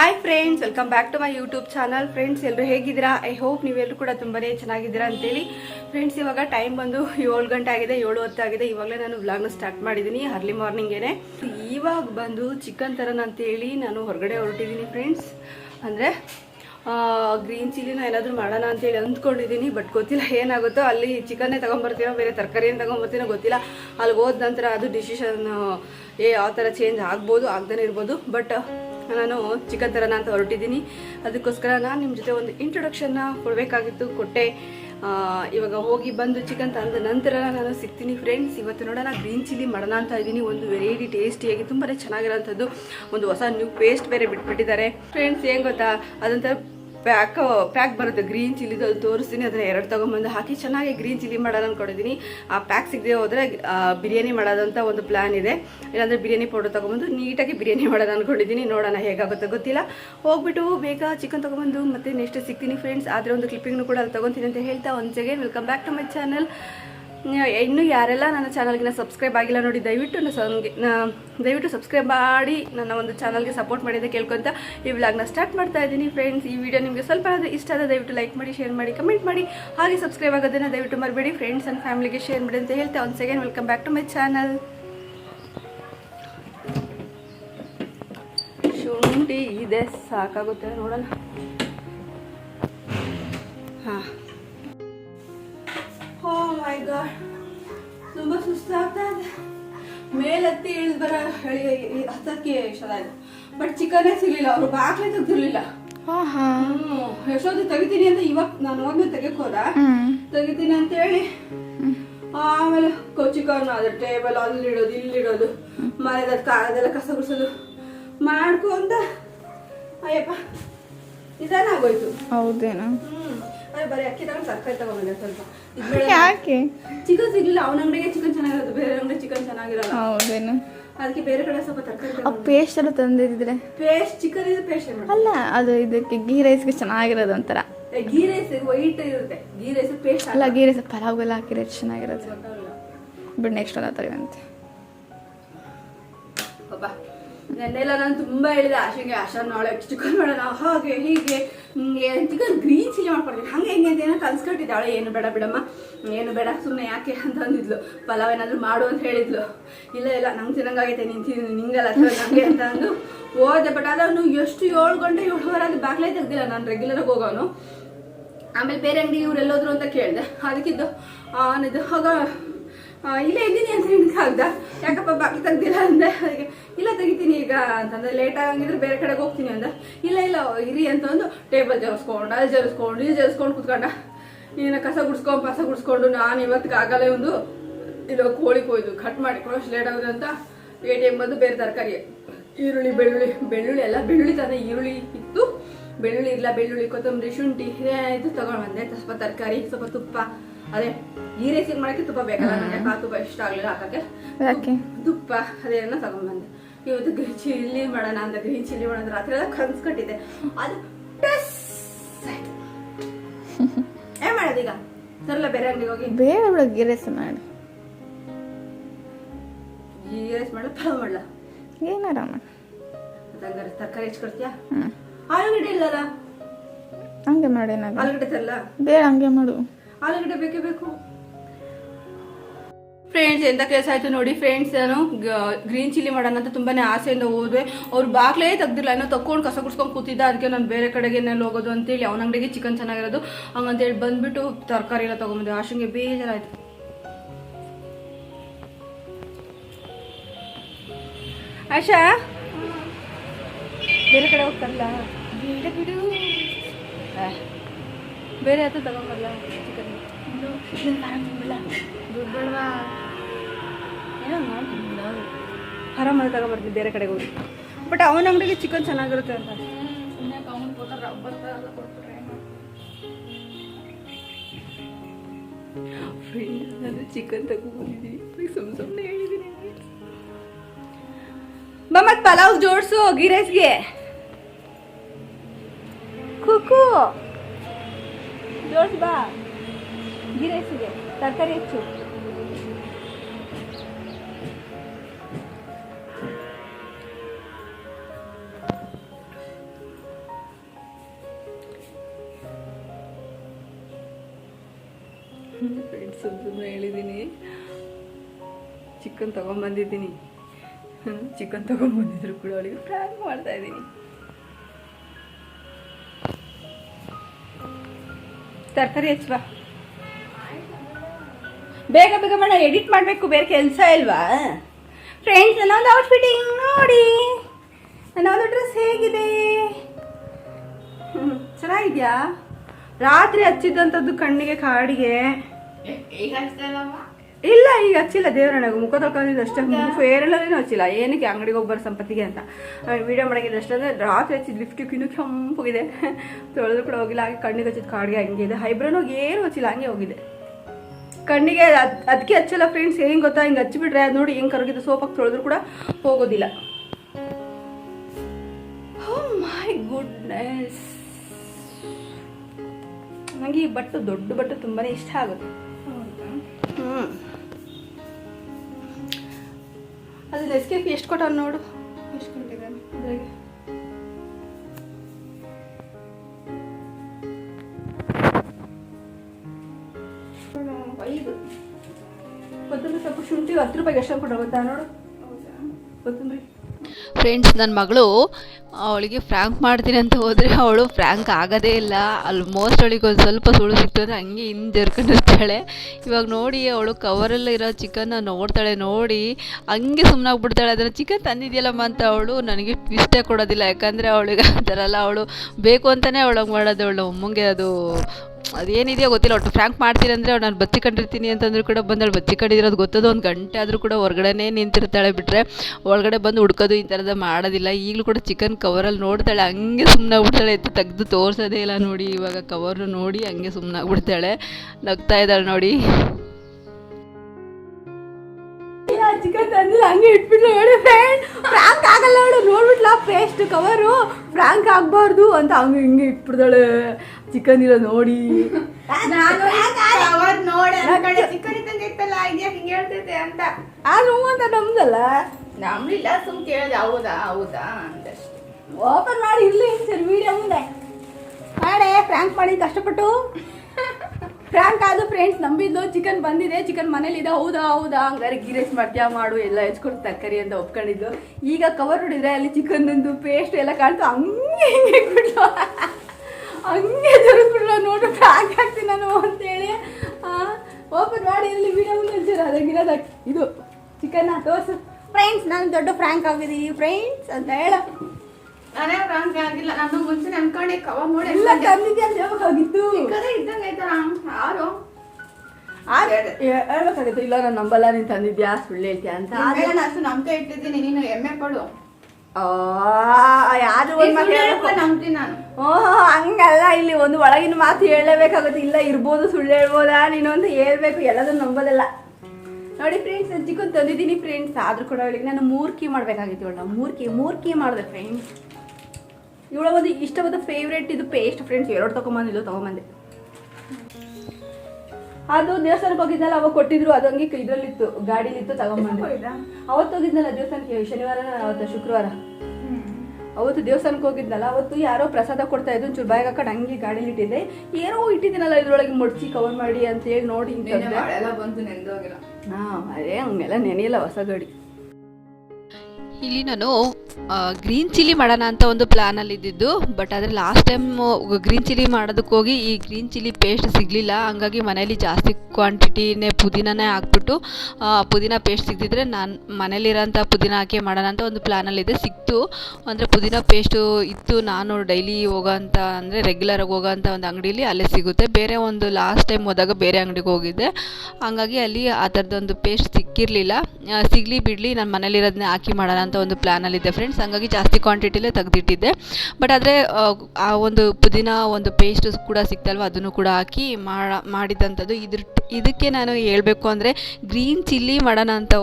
Hi friends welcome back to my YouTube channel friends ಎಲ್ಲರೂ ಹೇಗಿದ್ದೀರಾ? I hope ನೀವೆಲ್ಲರೂ ಕೂಡ ತುಂಬನೇ ಚೆನ್ನಾಗಿದ್ದೀರಾ ಅಂತೇಳಿ. ಫ್ರೆಂಡ್ಸ್ ಇವಾಗ ಟೈಮ್ ಬಂದು ಏಳು ಗಂಟೆ ಆಗಿದೆ, ಏಳು ಹೊತ್ತಾಗಿದೆ ಇವಾಗಲೇ ನಾನು ವ್ಲಾಗ್ನ ಸ್ಟಾರ್ಟ್ ಮಾಡಿದ್ದೀನಿ ಅರ್ಲಿ ಮಾರ್ನಿಂಗೇನೆ ಇವಾಗ ಬಂದು ಚಿಕನ್ ಥರನ ಅಂತೇಳಿ ನಾನು ಹೊರಗಡೆ ಹೊರಟಿದ್ದೀನಿ ಫ್ರೆಂಡ್ಸ್ ಅಂದರೆ ಗ್ರೀನ್ ಚಿಲ್ಲಿನ ಏನಾದರೂ ಮಾಡೋಣ ಅಂತೇಳಿ ಅಂದ್ಕೊಂಡಿದ್ದೀನಿ ಬಟ್ ಗೊತ್ತಿಲ್ಲ ಏನಾಗುತ್ತೋ. ಅಲ್ಲಿ ಚಿಕನ್ನೇ ತೊಗೊಂಬರ್ತೀನೋ, ಬೇರೆ ತರಕಾರಿ ಏನು ತೊಗೊಂಬರ್ತೀನೋ ಗೊತ್ತಿಲ್ಲ. ಅಲ್ಲಿ ಹೋದ ನಂತರ ಅದು ಡಿಸಿಷನ್ ಏ ಯಾವ ಥರ ಚೇಂಜ್ ಆಗ್ಬೋದು ಆಗ್ದೇ ಇರ್ಬೋದು. ಬಟ್ ನಾನು ಚಿಕನ್ ತರನ ಅಂತ ಹೊರಟಿದ್ದೀನಿ. ಅದಕ್ಕೋಸ್ಕರ ನಾನು ನಿಮ್ಮ ಜೊತೆ ಒಂದು ಇಂಟ್ರೊಡಕ್ಷನ್ನ ಕೊಡಬೇಕಾಗಿತ್ತು, ಕೊಟ್ಟೆ. ಇವಾಗ ಹೋಗಿ ಬಂದು ಚಿಕನ್ ತಂದ ನಂತರ ನಾನು ಸಿಗ್ತೀನಿ ಫ್ರೆಂಡ್ಸ್ ಇವತ್ತು ನೋಡೋಣ ಗ್ರೀನ್ ಚಿಲ್ಲಿ ಮಾಡೋಣ ಅಂತ ಇದ್ದೀನಿ. ಒಂದು ವೆರೈಟಿ ಟೇಸ್ಟಿಯಾಗಿ ತುಂಬಾ ಚೆನ್ನಾಗಿರೋಂಥದ್ದು ಒಂದು ಹೊಸ ನ್ಯೂ ಪೇಸ್ಟ್ ಬೇರೆ ಬಿಟ್ಬಿಟ್ಟಿದ್ದಾರೆ. ಫ್ರೆಂಡ್ಸ್ ಏನು ಗೊತ್ತಾ? ಅದಂತ ಪ್ಯಾಕ್ ಪ್ಯಾಕ್ ಬರುತ್ತೆ, ಗ್ರೀನ್ ಚಿಲ್ಲಿದು ಅದು ತೋರಿಸ್ತೀನಿ ಅದನ್ನ ಎರಡು ತಗೊಂಬಂದು ಹಾಕಿ ಚೆನ್ನಾಗಿ ಗ್ರೀನ್ ಚಿಲ್ಲಿ ಮಾಡೋಣ ಅಂದ್ಕೊಂಡಿದ್ದೀನಿ ಆ ಪ್ಯಾಕ್ ಸಿಗದೆ ಹೋದರೆ ಬಿರಿಯಾನಿ ಮಾಡೋದಂತ ಒಂದು ಪ್ಲ್ಯಾನ್ ಇದೆ. ಇಲ್ಲಾಂದರೆ ಬಿರಿಯಾನಿ ಪೌಡರ್ ತೊಗೊಂಬಂದು ನೀಟಾಗಿ ಬಿರಿಯಾನಿ ಮಾಡೋದು ಅಂದ್ಕೊಂಡಿದ್ದೀನಿ ನೋಡೋಣ ಹೇಗಾಗುತ್ತೆ ಗೊತ್ತಿಲ್ಲ. ಹೋಗ್ಬಿಟ್ಟು ಬೇಗ ಚಿಕನ್ ತೊಗೊಂಬಂದು ಮತ್ತೆ ನೆಕ್ಸ್ಟ್ ಸಿಗ್ತೀನಿ ಫ್ರೆಂಡ್ಸ್ ಆದರೆ ಒಂದು ಕ್ಲಿಪ್ಪಿಂಗ್ನು ಕೂಡ ಅಲ್ಲಿ ತೊಗೊತೀನಿ ಅಂತ ಹೇಳ್ತಾ ಒಂದು second welcome back to my channel ಇನ್ನು ಯಾರೆಲ್ಲ ನನ್ನ ಚಾನಲ್ಗೆ ಸಬ್ಸ್ಕ್ರೈಬ್ ಆಗಿಲ್ಲ ನೋಡಿ, ದಯವಿಟ್ಟು ನಾನು ಸಂಗೆ ನ- ದಯವಿಟ್ಟು ಸಬ್ಸ್ಕ್ರೈಬ್ ಮಾಡಿ ನನ್ನ ಒಂದು ಚಾನಲ್ಗೆ ಸಪೋರ್ಟ್ ಮಾಡಿದೆ ಕೇಳ್ಕೊಂತ ಈ ವ್ಲಾಗ್ನ ಸ್ಟಾರ್ಟ್ ಮಾಡ್ತಾ ಇದ್ದೀನಿ ಫ್ರೆಂಡ್ಸ್. ಈ ವಿಡಿಯೋ ನಿಮಗೆ ಸ್ವಲ್ಪ ಇಷ್ಟ ಆದರೆ ದಯವಿಟ್ಟು ಲೈಕ್ ಮಾಡಿ, ಶೇರ್ ಮಾಡಿ, ಕಮೆಂಟ್ ಮಾಡಿ. ಹಾಗೆ ಸಬ್ಸ್ಕ್ರೈಬ್ ಆಗೋದನ್ನು ದಯವಿಟ್ಟು ಮಾಡಬೇಡಿ ಫ್ರೆಂಡ್ಸ್ ಆ್ಯಂಡ್ ಫ್ಯಾಮಿಲಿಗೆ ಶೇರ್ ಮಾಡಿ ಅಂತ ಹೇಳ್ತಾ ಒಂದು second welcome back to my channel ಶುಂಠಿ ಇದೆ, ಸಾಕಾಗುತ್ತೆ ನೋಡೋಣ. ಹಾಂ. ಓ ಮೈ ಗಾಡ್ ತುಂಬಾ ಸುಸ್ತಾಗ್ತಾ ಇದೆ. ಮೇಲತ್ತಿ ಇಳಿದು ಬರ ಹತ್ತಕ್ಕೆ ಇದೆ. ಬಟ್ ಚಿಕನೇ ಸಿಗ್ಲಿಲ್ಲ ಅವರು ಬಾಕ್ಲೆ ತೆಗ್ದಿರ್ಲಿಲ್ಲ. ಎಷ್ಟೊತ್ತು ತೆಗಿತೀನಿ ಅಂತ ಇವಾಗ ನಾನು ಒಮ್ಮೆ ತೆಗಿಯಕ್ ಹೋದ ತೆಗಿತೀನಿ ಅಂತ ಹೇಳಿ. ಆಮೇಲೆ ಚಿಕನ್ ಅದ್ರ ಟೇಬಲ್ ಅಲ್ಲಿ ಇಡೋದು ಇಲ್ಲಿ ಇಡೋದು ಮನೆದ ಕಾಲದೆಲ್ಲ ಕಸ ಗುಡಿಸೋದು. ಮಾಡ್ಕೊಂತ ಅಯ್ಯಪ್ಪ ನಿಧಾನಾಗೋಯ್ತು ಹೌದೇನಾ? ಹ್ಮ್. ಅದೇ ಬರೀ ಅಕ್ಕಿ ತಗೊಂಡು ತರಕಾರಿ ತಗೊಂಡಿದ್ದೆ ಸ್ವಲ್ಪ. ಯಾಕೆ ಚಿಕನ್ ಸಿಗ್ಲಿಲ್ಲ ಅವನ ಅಂಗಡಿಗೆ ಚಿಕನ್ ಚೆನ್ನಾಗಿರೋದು ಬೇರೆ ಅಂಗಡಿ ಚಿಕನ್ ಚೆನ್ನಾಗಿರಲ್ಲ. ಹೌದೇನು? ಅದಕ್ಕೆ ಬೇರೆ ಕಡೆ ಸ್ವಲ್ಪ ತರಕಾರಿ ಪೇಸ್ಟ್ ಎಲ್ಲ ತಂದಿದ್ರೆ ಪೇಸ್ಟ್ ಚಿಕನ್ ಇದು ಪೇಸ್ಟ್ ಅಲ್ಲ ಅದು ಇದಕ್ಕೆ ಗೀ ರೈಸ್ಗೆ ಚೆನ್ನಾಗಿರೋದು ಒಂಥರ. ಗೀ ರೈಸ್ ವೈಟ್ ಇರುತ್ತೆ. ಗೀ ರೈಸ್ ಪೇಸ್ಟ್ ಅಲ್ಲ ಗೀ ರೈಸ್ ಪಲಾವ್ ಹಾಕಿದ್ರೆ ಎಷ್ಟು ಚೆನ್ನಾಗಿರೋದು ಬಿಡ್ ನೆಕ್ಸ್ಟ್ ಅಂತ ತರಿವಂತೆ ನೆನ್ನೆಲ್ಲ ನಾನು ತುಂಬಾ ಹೇಳಿದೆ, ಆಶೆಗೆ, ಆಶಾ, ನಾಳೆ ಚಿಕನ್ ಮಾಡೋಣ, ಹಾಗೆ, ಹೀಗೆ ಚಿಕನ್ ಗ್ರೀನ್ ಚಿಲ್ಲಿ ಮಾಡ್ಕೊಡ್ತೀನಿ. ಹಂಗೆ, ಹಿಂಗೆ ಅಂತ ಏನೋ ಕಲ್ಸ್ಕೊಟ್ಟಿದ್ದೆ. ಅವಳೆ, ಏನು ಬೇಡ ಬಿಡಮ್ಮ, ಏನು ಬೇಡ ಸುಮ್ಮನೆ ಯಾಕೆ? ಅಂತ ಅಂದಿದ್ಲು. ಪಲಾವ್ ಏನಾದರೂ ಮಾಡು ಅಂತ ಹೇಳಿದ್ಲು. ಇಲ್ಲ ಇಲ್ಲ, ನಂಗೆ ತಿನ್ನಂಗಾಗೈತೆ, ನೀನು ತಿನ್ನು, ನಿಂಗಲ್ಲ ನಂಗೆ ಅಂತ ಅಂದು ಹೋದೆ. ಬಟ್ ಅದನ್ನು ಎಷ್ಟು ಏಳು ಗಂಟೆ ಏಳುವರೆ ಅದು ಬಾಗ್ಲೇ ತೆಗ್ದಿಲ್ಲ. ನಾನು ರೆಗ್ಯುಲರ್ ಆಗಿ ಹೋಗೋನು. ಆಮೇಲೆ ಬೇರೆ ಅಂಗಡಿ ಇವ್ರು ಎಲ್ಲೋದ್ರು ಅಂತ ಕೇಳಿದೆ. ಅದಕ್ಕಿದ್ದು ಅವನಿದ್ದು ಹಾಗ ಇಲ್ಲೇ ಇದ್ದೀನಿ ಅಂತ ಆಗ್ದ ಯಾಕಪ್ಪ ಬಾಕಿ ತೆಗ್ದಿಲ್ಲ ಅಂದ. ಇಲ್ಲ ತೆಗಿತೀನಿ ಈಗ ಅಂತಂದ್ರೆ ಲೇಟ್ ಆಗಂಗಿದ್ರೆ ಬೇರೆ ಕಡೆಗೆ ಹೋಗ್ತೀನಿ ಅಂದ. ಇಲ್ಲ ಇಲ್ಲ, ಇರಿ ಅಂತ ಒಂದು ಟೇಬಲ್ ಜರಿಸ್ಕೊಂಡು ಅಲ್ಲಿ ಜರಿಸ್ಕೊಂಡು, ಇಲ್ಲಿ ಜರಿಸ್ಕೊಂಡು ಕುತ್ಕೊಂಡ. ಏನ ಕಸ ಗುಡ್ಸ್ಕೊಂಡು ಕಸ ಗುಡ್ಸ್ಕೊಂಡು, ನಾನು ಇವತ್ತಿಗೆ ಆಗಲೇ ಒಂದು ಇದು ಕೋಳಿ ಕೊಯ್ದು ಕಟ್ ಮಾಡಿ ಕೊಡೋಷ್ಟು ಲೇಟ್ ಆಗುತ್ತೆ ಅಂತ ಎ ಟಿ ಎಂ ಬಂದು ಬೇರೆ ತರಕಾರಿ, ಈರುಳ್ಳಿ, ಬೆಳ್ಳುಳ್ಳಿ ಬೆಳ್ಳುಳ್ಳಿ ಎಲ್ಲ ಬೆಳ್ಳುಳ್ಳಿ ತಾನೆ ಈರುಳ್ಳಿ ಇತ್ತು. ಬೆಳ್ಳುಳ್ಳಿ ಇಲ್ಲ, ಬೆಳ್ಳುಳ್ಳಿ, ಕೊತ್ತಂಬರಿ, ಶುಂಠಿ ಇದು ತಗೊಂಡು ಬಂದೆ. ಸ್ವಲ್ಪ ತರಕಾರಿ, ಸ್ವಲ್ಪ ತುಪ್ಪ. ಅದೇ ಈ ರೀತಿ ಮಾಡಕ್ಕೆ ತುಪ್ಪ ಬೇಕಲ್ಲ ನನಗೆ ಆ ತುಪ್ಪ ಇಷ್ಟ ಆಗ್ಲಿಲ್ಲ ಹಾಕಕ್ಕೆ ಯಾಕೆ? ತುಪ್ಪ ಅದೇನ ತಗೊಂಡ್ಬಂದೆ. ಇವತ್ತು ಗ್ರೀನ್ ಚಿಲ್ಲಿ ಮಾಡೋಣ ಅಂತ ಗ್ರೀನ್ ಚಿಲ್ಲಿ ಮಾಡೋಣ ರಾತ್ರಿ ಎಲ್ಲ ಕನ್ಸ್ಕೊಟ್ಟಿದ್ದೆ. ಅದು. ಏನ್ ಮಾಡೋದೀಗ ಸರಲ್ಲ ಬೇರೆ ಅಂಗಡಿಗೆ ಹೋಗಿ. ಬೇರೆ ಬಿಡು ಗೀ ರೈಸ್ ಮಾಡಿ. ಈ ರೈಸ್ ಮಾಡಲ? ಪಲಾವ್ ಮಾಡಲ? ಏನಾರ ಮಾಡಿ ಹಂಗಾರೆ ತರಕಾರಿ ಹೆಚ್ಕೊಡ್ತೀಯಾ? ಆಲೂಗಡ್ಡೆ ಇಲ್ಲಲ್ಲ? ಹಂಗೆ ಮಾಡಿ ಏನಾರ ಆಲೂಗಡ್ಡೆ ತರಲ್ಲ ಬೇಡ ಹಂಗೆ ಮಾಡು. ಆಲೂಗಡ್ಡೆ ಬೇಕೇ ಬೇಕು. ಫ್ರೆಂಡ್ಸ್ ಎಂತ ಕೆಲಸ ಆಯ್ತು ನೋಡಿ ಫ್ರೆಂಡ್ಸ್ ನಾನು ಗ್ರೀನ್ ಚಿಲ್ಲಿ ಮಾಡೋಣ ಅಂತ ತುಂಬಾನೇ ಆಸೆಯಿಂದ ಹೋದ್ವಿ ಅವ್ರು ಬಾಗ್ಲೇ ತೆಗ್ದಿಲ್ಲ ಏನೋ ತಕೊಂಡು ಕಸ ಗುಡ್ಸ್ಕೊಂಡು ಕೂತಿದ್ದ. ಅದಕ್ಕೆ ನಾನು ಬೇರೆ ಕಡೆಗೆ ನಾನು ಹೋಗೋದು ಅಂತೇಳಿ ಅವನ ಅಂಗಡಿಗೆ ಚಿಕನ್ ಚೆನ್ನಾಗಿರೋದು. ಹಂಗಂತೇಳಿ ಬಂದ್ಬಿಟ್ಟು ತರಕಾರಿ ಎಲ್ಲ ತಗೊಂಬಂದ್ವಿ ಆಶಂಗೆ ಬೇಜಾರಾಯ್ತು. ಆಶಾ ಬೇರೆ ಕಡೆ ಹೋಗ್ತಾರಲ್ಲ? ಬೇಡ ಬೇರೆ ಹತ್ರ ತಗೊಂಬರಲ್ಲ ಚಿಕನ್ ದುಡ್ಡು ಬೇಡವಾ ಏನೋ ಮಾಡ್ತಿದ್ದ ಆರಾಮಾಗಿ ತಗೊಂಬರ್ತೀವಿ ಬೇರೆ ಕಡೆಗೆ ಹೋಗಿ ಬಟ್ ಅವನ ಅಂಗಡಿಗೆ ಚಿಕನ್ ಚೆನ್ನಾಗಿರುತ್ತೆ ಅಂತ ಫ್ರೆಂಡ್ ನಾನು ಚಿಕನ್ ತಗೊಂಡ್ಬಂದಿದ್ದೀನಿ ಸುಮ್ಮನೆ ಸುಮ್ಮನೆ ಹೇಳಿದ್ದೀನಿ ಬಾ ಮತ್ತೆ ಪಲಾವ್ ಜೋಡಿಸು ಗೀ ರೈಸ್ಗೆ ಕುಕ್ಕು ಜೋಡಿಸಿ ಬಾ. ಗಿರೇಸಿಗೆ ತರಕಾರಿ ಹೆಚ್ಚು. ಫ್ರೆಂಡ್ಸ್ ಅಂತಲೂ ಹೇಳಿದ್ದೀನಿ ಚಿಕನ್ ತಗೊಂಬಂದಿದ್ದೀನಿ. ಚಿಕನ್ ತಗೊಂಬಂದಿದ್ರು ಕೂಡ ಅವಳಿಗೆ ಫ್ರೈ ಮಾಡ್ತಾ ಇದ್ದೀನಿ ತರಕಾರಿ ಹಚ್ಚುವ ಬೇಗ ಬೇಗ ಮಣ್ಣ ಎಡಿಟ್ ಮಾಡಬೇಕು, ಬೇರೆ ಕೆಲಸ ಇಲ್ವಾ? ಫ್ರೆಂಡ್ಸ್ ನನ್ನೊಂದು ಔಟ್ಫಿಟ್ಟಿಂಗ್ ನೋಡಿ. ನನ್ನೊಂದು ಡ್ರೆಸ್ ಹೇಗಿದೆ. ಹ್ಞೂ ಚೆನ್ನಾಗಿದ್ಯಾ? ರಾತ್ರಿ ಹಚ್ಚಿದ್ದಂಥದ್ದು ಕಣ್ಣಿಗೆ ಕಾಡಿಗೆ. ಇಲ್ಲ ಈಗ ಹಚ್ಚಿಲ್ಲ ದೇವರಣ್ಣಗೆ ಮುಖ ತೊಳ್ಕೊಂಡಿದ್ದು ಅಷ್ಟೇ. ಮುಖ ಎಲ್ಲೇನು ಹಚ್ಚಿಲ್ಲ. ಏನಕ್ಕೆ ಅಂಗಡಿಗೆ ಹೋಗ್ಬಾರ ಸಂಪತ್ತಿಗೆ ಅಂತ. ವಿಡಿಯೋ ಮಾಡಿದ್ರೆ ಅಷ್ಟೇ ಅಂದರೆ ರಾತ್ರಿ ಹಚ್ಚಿದ ಲಿಫ್ಟಿಗೆ ಇನ್ನೂ ಕೆಂಪುಗಿದೆ. ತೊಳೆದ್ರು ಕೂಡ ಹೋಗಿಲ್ಲ ಹಾಗೆ ಕಣ್ಣಿಗೆ ಹಚ್ಚಿದ ಕಾಡಿಗೆ ಹಂಗೆ ಇದೆ. ಹೈಬ್ರನ್ ಏನು ಹಚ್ಚಿಲ್ಲ ಹಂಗೆ ಹೋಗಿದೆ. ಕಣ್ಣಿಗೆ ಅದಕ್ಕೆ ಹಚ್ಚಲ್ಲ ಫ್ರೆಂಡ್ಸ್ ಏನು ಗೊತ್ತಾ? ಹಿಂಗೆ ಹಚ್ಚಿಬಿಟ್ರೆ ಅದು ನೋಡಿ ಹೆಂಗೆ ಕರಗಿದ್ದು ಸೋಪಾಗಿ ತೊಳೆದ್ರು ಕೂಡ ಹೋಗೋದಿಲ್ಲ. ಮೈ ಗುಡ್ನೆಸ್ ನನಗೆ ಈ ಬಟ್ಟು ದೊಡ್ಡ ಬಟ್ಟು ತುಂಬಾ ಇಷ್ಟ ಆಗುತ್ತೆ. ಹ್ಞೂ ಅದು ಎಸ್ಕೇಪ್ ಎಷ್ಟು ಕೊಟ್ಟಾನ ನೋಡು. ಎಷ್ಟು ಕೊಟ್ಟಿದ್ದಾನೆ ಇದ್ರಾಗೆ ಐದು. ಕೊತ್ತಂಬರಿ ಸೊಪ್ಪು ಶುಂಠಿ ಹತ್ತು ರೂಪಾಯಿಗೆ ಎಷ್ಟು ಕೊಟ್ಟರು ಗೊತ್ತಾ ನೋಡು. ಕೊತ್ತಂಬರಿ. ಫ್ರೆಂಡ್ಸ್ ನನ್ನ ಮಗಳು ಅವಳಿಗೆ ಫ್ರ್ಯಾಂಕ್ ಮಾಡ್ತೀನಿ ಅಂತ ಹೋದರೆ ಅವಳು ಫ್ರ್ಯಾಂಕ್ ಆಗೋದೇ ಇಲ್ಲ. ಆಲ್ಮೋಸ್ಟ್ ಅವಳಿಗೆ ಒಂದು ಸ್ವಲ್ಪ ಸುಳ್ಳು ಸಿಕ್ತು ಅಂದರೆ ಹಂಗೆ ಹಿಂದೆ ಇವಾಗ ನೋಡಿ, ಅವಳು ಕವರಲ್ಲಿರೋ ಚಿಕನ್ನ ನೋಡ್ತಾಳೆ, ನೋಡಿ, ಹಂಗೆ ಸುಮ್ಮನಾಗ್ಬಿಡ್ತಾಳೆ ಅದನ್ನು ಚಿಕನ್ ತಂದಿದೆಯಲ್ಲಮ್ಮ ಅಂತ ಅವಳು ನನಗೆ ಇಷ್ಟೇ ಕೊಡೋದಿಲ್ಲ. ಯಾಕಂದರೆ ಅವಳಿಗೆ ಆ ಥರ ಅಲ್ಲ ಅವಳು ಬೇಕು ಅಂತಲೇ ಅವಳಂಗೆ ಮಾಡೋದು. ಅವಳು ಅಮ್ಮಂಗೆ ಅದು ಅದೇನಿದೆಯೋ ಗೊತ್ತಿಲ್ಲ. ಒಟ್ಟು ಫ್ರ್ಯಾಂಕ್ ಮಾಡ್ತೀನಿ ಅಂದರೆ ನಾನು ಬಚ್ಚಿಕೊಂಡಿರ್ತೀನಿ ಅಂತಂದ್ರೂ ಕೂಡ ಬಂದಳು ಬಚ್ಚಿಕೊಂಡಿರೋದು ಗೊತ್ತದು. ಒಂದು ಗಂಟೆ ಆದರೂ ಕೂಡ ಹೊರಗಡೆನೇ ನಿಂತಿರ್ತಾಳೆ ಬಿಟ್ಟರೆ ಒಳಗಡೆ ಬಂದು ಹುಡ್ಕೋದು ಈ ಥರದ ಮಾಡೋದಿಲ್ಲ. ಈಗಲೂ ಕೂಡ ಚಿಕನ್ ಕವರಲ್ಲಿ ನೋಡ್ತಾಳೆ. ಹಂಗೆ ಸುಮ್ಮನೆ ಬಿಡ್ತಾಳೆ ಎತ್ತು ತೆಗೆದು ತೋರಿಸೋದೇ ಇಲ್ಲ ನೋಡಿ. ಇವಾಗ ಕವರ್ನು ನೋಡಿ ಹಂಗೆ ಸುಮ್ಮನೆ ಬಿಡ್ತಾಳೆ ನಗ್ತಾ ಇದ್ದಾಳೆ ನೋಡಿ. ಚಿಕನ್ ತಂದಿಲ್ಲ ಹಂಗೆ ಇಟ್ಬಿಟ್ಲು ನೋಡಿ ಫ್ರೆಂಡ್ ಫ್ರಾಂಕ್ ಆಗಲ್ಲ ನೋಡು ನೋಡ್ಬಿಟ್ಲ ಪೇಸ್ಟ್ ಕವರು ಫ್ರಾಂಕ್ ಆಗಬಾರ್ದು ಅಂತ ಹಂಗೆ ಹಿಂಗೆ ಇಟ್ಬಿಡ್ದಾಳೆ ಚಿಕನ್ ಇರೋ ನೋಡಿ. ನಾನು ಕವರ್ ನೋಡಿ ಅನ್ಕೊಂಡೆ ಚಿಕನ್ ಇದ್ದಂಗೆ ಇತ್ತಲ್ಲ ಇದ್ಯಾಕೆ ಹಿಂಗೆ ಹೇಳ್ತೈತೆ ಅಂತ. ಆ ನೋವು ಅಂತ ನಮ್ದಲ್ಲ. ನಮ್ಲಿಲ್ಲ ಸುಮ್ ಕೇಳಿದೆ ಹೌದಾ ಹೌದಾ ಅಂತಷ್ಟೇ ಓಪನ್ ಮಾಡಿ ಇರ್ಲಿ ಸರ್ ವಿಡಿಯೋ ಮುಂದೆ. ಮಾಡೇ ಫ್ರಾಂಕ್ ಮಾಡಿ ಕಷ್ಟಪಟ್ಟು. ಫ್ರಾಂಕ್ ಆದ ಫ್ರೆಂಡ್ಸ್ ನಂಬಿದ್ಲು ಚಿಕನ್ ಬಂದಿದೆ ಚಿಕನ್ ಮನೇಲಿದೆ, ಹೌದಾ ಹೌದಾ? ಹಂಗಾರೆ ಗಿರೇಜ್ ಮಾಡ್ತೀಯಾ ಮಾಡು, ಎಲ್ಲ ಹೆಚ್ಕೊಂಡು ತರಕಾರಿ ಅಂತ ಒಪ್ಕೊಂಡಿದ್ಲು ಈಗ ಕವರ್ ನೋಡಿದ್ರೆ ಅಲ್ಲಿ ಚಿಕನ್ ಒಂದು ಪೇಸ್ಟ್ ಎಲ್ಲ ಕಾಣ್ತು, ಹಂಗೆ ಹಿಂಗೆ ಬಿಡ್ಲು ಹಂಗೆ ಜರುಗ್ಬಿಡ್ಲು ನೋಡು ಫ್ರಾಂಕ್ ಆಗ್ತೀನಿ ನಾನು ಅಂತೇಳಿ. ಓಪನ್ ಮಾಡಿ, ಇಲ್ಲಿ ವಿಡಿಯೋ ಮುಂದೆ ಅದಾಗಿರೋದ ಇದು ಚಿಕನ್ನ ತೋರ್ಸು. ಫ್ರೆಂಡ್ಸ್ ನಾನು ದೊಡ್ಡ ಫ್ರಾಂಕ್ ಆಗಿದ್ದೀನಿ. ಫ್ರೆಂಡ್ಸ್ ಅಂತ ಹೇಳ. ನಾನೇ ಫ್ರಾಂಕ್ ಆಗಿಲ್ಲ. ನಾನು ಮುಂಚೆ ಅನ್ಕೊಂಡೆ ಕವ ನೋಡಿ ಎಲ್ಲ ಇದ್ದಂಗೆ. ಐತಲ್ಲ ಯಾರು? ಹೇಳ್ಬೇಕಾಗಿತ್ತು. ಇಲ್ಲ ನಾನು ನಂಬಲ್ಲ ನೀನ್ ತಂದಿದ್ಯಾ? ಸುಳ್ಳು ಹೇಳ್ತೀಯ ಅಂತ. ನಿನ್ ಅಷ್ಟು ನಂಬಿಕೆ ಇಟ್ಟಿದ್ದೀನಿ. ನೀನು ಎಮ್ಮೆ ಪಡು. ಆ, ಯಾರು. ನಂಬ್ತೀನಿ ನಾನು. ಓಹೋ ಹಂಗಲ್ಲ ಇಲ್ಲಿ ಒಂದು ಒಳಗಿನ ಮಾತು ಹೇಳಲೇಬೇಕಾಗುತ್ತೆ. ಇಲ್ಲ ಇರ್ಬೋದು ಸುಳ್ಳು ಹೇಳ್ಬೋದಾ? ನೀನು ಅಂತ ಹೇಳ್ಬೇಕು. ಎಲ್ಲದನ್ನು ನಂಬೋದಲ್ಲ ನೋಡಿ ಫ್ರೆಂಡ್ಸ್ ನಾನು ತಂದಿದ್ದೀನಿ ಫ್ರೆಂಡ್ಸ್ ಆದ್ರೂ ಕೂಡ ಅವಳಿಗೆ ನಾನು ಮೂರ್ಕಿ ಮಾಡ್ಬೇಕಾಗಿತ್ತು ಇವಳ ಮೂರ್ಕಿ ಮೂರ್ಕಿ ಮಾಡಿದೆ ಫ್ರೆಂಡ್ಸ್ ಇವಳ ಒಂದು ಇಷ್ಟವಾದ ಫೇವ್ರೇಟ್ ಇದು ಪೇಸ್ಟ್ ಫ್ರೆಂಡ್ಸ್ ಎರಡು ತಗೊಂಬಂದಿಲ್ಲ ತಗೊಂಬಂದೆ. ಅದು ದೇವಸ್ಥಾನಕ್ಕೆ ಹೋಗಿದ್ನಲ್ಲ ಅವಾಗ ಕೊಟ್ಟಿದ್ರು ಅದು ಹಂಗೆ ಇದ್ರಲ್ಲಿತ್ತು ಗಾಡಿಲಿತ್ತು ತಗೊಂಬಂದು. ಅವತ್ತು ಹೋಗಿದ್ನಲ್ಲ ದೇವಸ್ಥಾನಕ್ಕೆ ಶನಿವಾರ ಅವತ್ತು ಶುಕ್ರವಾರ. ಅವತ್ತು ದೇವಸ್ಥಾನಕ್ಕೆ ಹೋಗಿದ್ನಲ್ಲ ಅವತ್ತು ಯಾರೋ ಪ್ರಸಾದ ಕೊಡ್ತಾ ಇದ್ದು ಚೂರು ಬಾಯಿಗೆ ಹಾಕೊಂಡು ಹಂಗೆ ಗಾಡಿಲಿ ಇಟ್ಟಿದ್ದೆ. ಏನೋ ಇಟ್ಟಿದ್ದೀನಲ್ಲ ಇದ್ರೊಳಗೆ ಮಡ್ಚಿ ಕವರ್ ಮಾಡಿ ಅಂತ ಹೇಳಿ ನೋಡಿ ಬಂತು ನೆಂದೋಗಿಲ್ಲ ಹಾ ಅದೇ ಹಂಗೆಲ್ಲ ನೆನೆಯಲ್ಲ ಹೊಸ ಗಾಡಿ ಇಲ್ಲಿ ನಾನು ಗ್ರೀನ್ ಚಿಲ್ಲಿ ಮಾಡೋಣ ಅಂತ ಒಂದು ಪ್ಲ್ಯಾನಲ್ಲಿ ಇದ್ದಿದ್ದು ಬಟ್ ಆದರೆ ಲಾಸ್ಟ್ ಟೈಮ್ ಗ್ರೀನ್ ಚಿಲ್ಲಿ ಮಾಡೋದಕ್ಕೆ ಹೋಗಿ ಈ ಗ್ರೀನ್ ಚಿಲ್ಲಿ ಪೇಸ್ಟ್ ಸಿಗಲಿಲ್ಲ. ಹಂಗಾಗಿ ಮನೇಲಿ ಜಾಸ್ತಿ ಕ್ವಾಂಟಿಟಿನೇ ಪುದೀನನೇ ಹಾಕ್ಬಿಟ್ಟು ಪುದೀನ ಪೇಸ್ಟ್ ಸಿಗ್ತಿದ್ರೆ ನಾನು ಮನೇಲಿರೋಂಥ ಪುದೀನ ಹಾಕಿ ಮಾಡೋಣ ಅಂತ ಒಂದು ಪ್ಲ್ಯಾನಲ್ಲಿದೆ ಸಿಕ್ತು. ಅಂದರೆ ಪುದೀನ ಪೇಸ್ಟು ಇತ್ತು. ನಾನು ಡೈಲಿ ಹೋಗೋಂಥ, ಅಂದರೆ ರೆಗ್ಯುಲರಾಗಿ ಹೋಗೋಂಥ ಒಂದು ಅಂಗಡೀಲಿ ಅಲ್ಲೇ ಸಿಗುತ್ತೆ. ಬೇರೆ ಒಂದು ಲಾಸ್ಟ್ ಟೈಮ್ ಹೋದಾಗ ಬೇರೆ ಅಂಗಡಿಗೆ ಹೋಗಿದ್ದೆ. ಹಂಗಾಗಿ ಅಲ್ಲಿ ಆ ಥರದ್ದೊಂದು ಪೇಸ್ಟ್ ಸಿಕ್ಕಿರಲಿಲ್ಲ. ಸಿಗಲಿ ಬಿಡಲಿ, ನಾನು ಮನೇಲಿರೋದನ್ನೇ ಹಾಕಿ ಮಾಡೋಣ ಅಂತ ಒಂದು ಪ್ಲ್ಯಾನಲ್ಲಿದ್ದೆ ಫ್ರೆಂಡ್ಸ್ ಹಂಗಾಗಿ ಜಾಸ್ತಿ ಕ್ವಾಂಟಿಟಿಲೇ ತೆಗೆದಿಟ್ಟಿದ್ದೆ. ಬಟ್ ಆದರೆ, ಆ ಒಂದು ಪುದೀನ ಒಂದು ಪೇಸ್ಟ್ ಕೂಡ ಸಿಗ್ತಲ್ವ ಅದನ್ನು ಕೂಡ ಹಾಕಿ ಮಾಡ, ಮಾಡಿದಂಥದ್ದು. ಇದ್ರ, ಇದಕ್ಕೆ ನಾನು ಹೇಳಬೇಕು ಅಂದರೆ ಗ್ರೀನ್ ಚಿಲ್ಲಿ ಮಾಡೋಣ ಅಂತ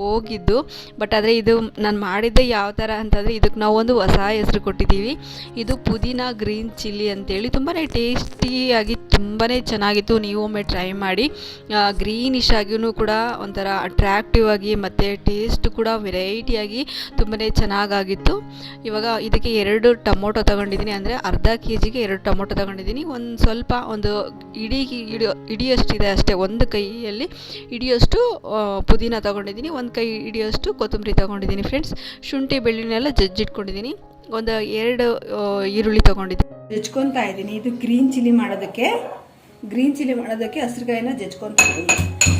ಹೋಗಿದ್ದು. ಬಟ್ ಆದರೆ ಇದು ನಾನು ಮಾಡಿದ್ದೆ ಯಾವ ಥರ ಅಂತಂದರೆ, ಇದಕ್ಕೆ ನಾವು ಒಂದು ಹೊಸ ಹೆಸರು ಕೊಟ್ಟಿದ್ದೀವಿ. ಇದು ಪುದೀನ ಗ್ರೀನ್ ಚಿಲ್ಲಿ ಅಂತೇಳಿ. ತುಂಬಾ ಟೇಸ್ಟಿಯಾಗಿ ತುಂಬಾ ಚೆನ್ನಾಗಿತ್ತು. ನೀವು ಒಮ್ಮೆ ಟ್ರೈ ಮಾಡಿ. ಗ್ರೀನಿಶ್ ಆಗಿಯೂ ಕೂಡ ಒಂಥರ ಅಟ್ರಾಕ್ಟಿವ್ ಆಗಿ ಮತ್ತು ಟೇಸ್ಟ್ ಕೂಡ ವೆರೈಟಿಯಾಗಿ ತುಂಬಾ ಚೆನ್ನಾಗಿ ಚೆನ್ನಾಗಾಗಿತ್ತು. ಇವಾಗ ಇದಕ್ಕೆ ಎರಡು ಟೊಮೊಟೊ ತಗೊಂಡಿದ್ದೀನಿ. ಅಂದರೆ ಅರ್ಧ ಕೆ ಜಿಗೆ ಎರಡು ಟೊಮೊಟೊ ತಗೊಂಡಿದ್ದೀನಿ. ಒಂದು ಸ್ವಲ್ಪ ಒಂದು ಇಡೀ ಇಡಿಯೋ ಇಡಿಯಷ್ಟಿದೆ ಅಷ್ಟೇ. ಒಂದು ಕೈಯಲ್ಲಿ ಇಡಿಯೋಷ್ಟು ಪುದೀನ ತಗೊಂಡಿದ್ದೀನಿ. ಒಂದು ಕೈ ಹಿಡಿಯೋಷ್ಟು ಕೊತ್ತಂಬರಿ ತಗೊಂಡಿದ್ದೀನಿ ಫ್ರೆಂಡ್ಸ್. ಶುಂಠಿ ಬೆಳ್ಳಿನೆಲ್ಲ ಜಜ್ಜಿಟ್ಕೊಂಡಿದ್ದೀನಿ. ಒಂದು ಎರಡು ಈರುಳ್ಳಿ ತೊಗೊಂಡಿದ್ದೀನಿ. ಜಜ್ಕೊತಾ ಇದ್ದೀನಿ. ಇದು ಗ್ರೀನ್ ಚಿಲ್ಲಿ ಮಾಡೋದಕ್ಕೆ, ಗ್ರೀನ್ ಚಿಲ್ಲಿ ಮಾಡೋದಕ್ಕೆ ಹಸಿರುಗಾಯಿನ ಜಜ್ಕೊತಾ ಇದ್ದೀನಿ.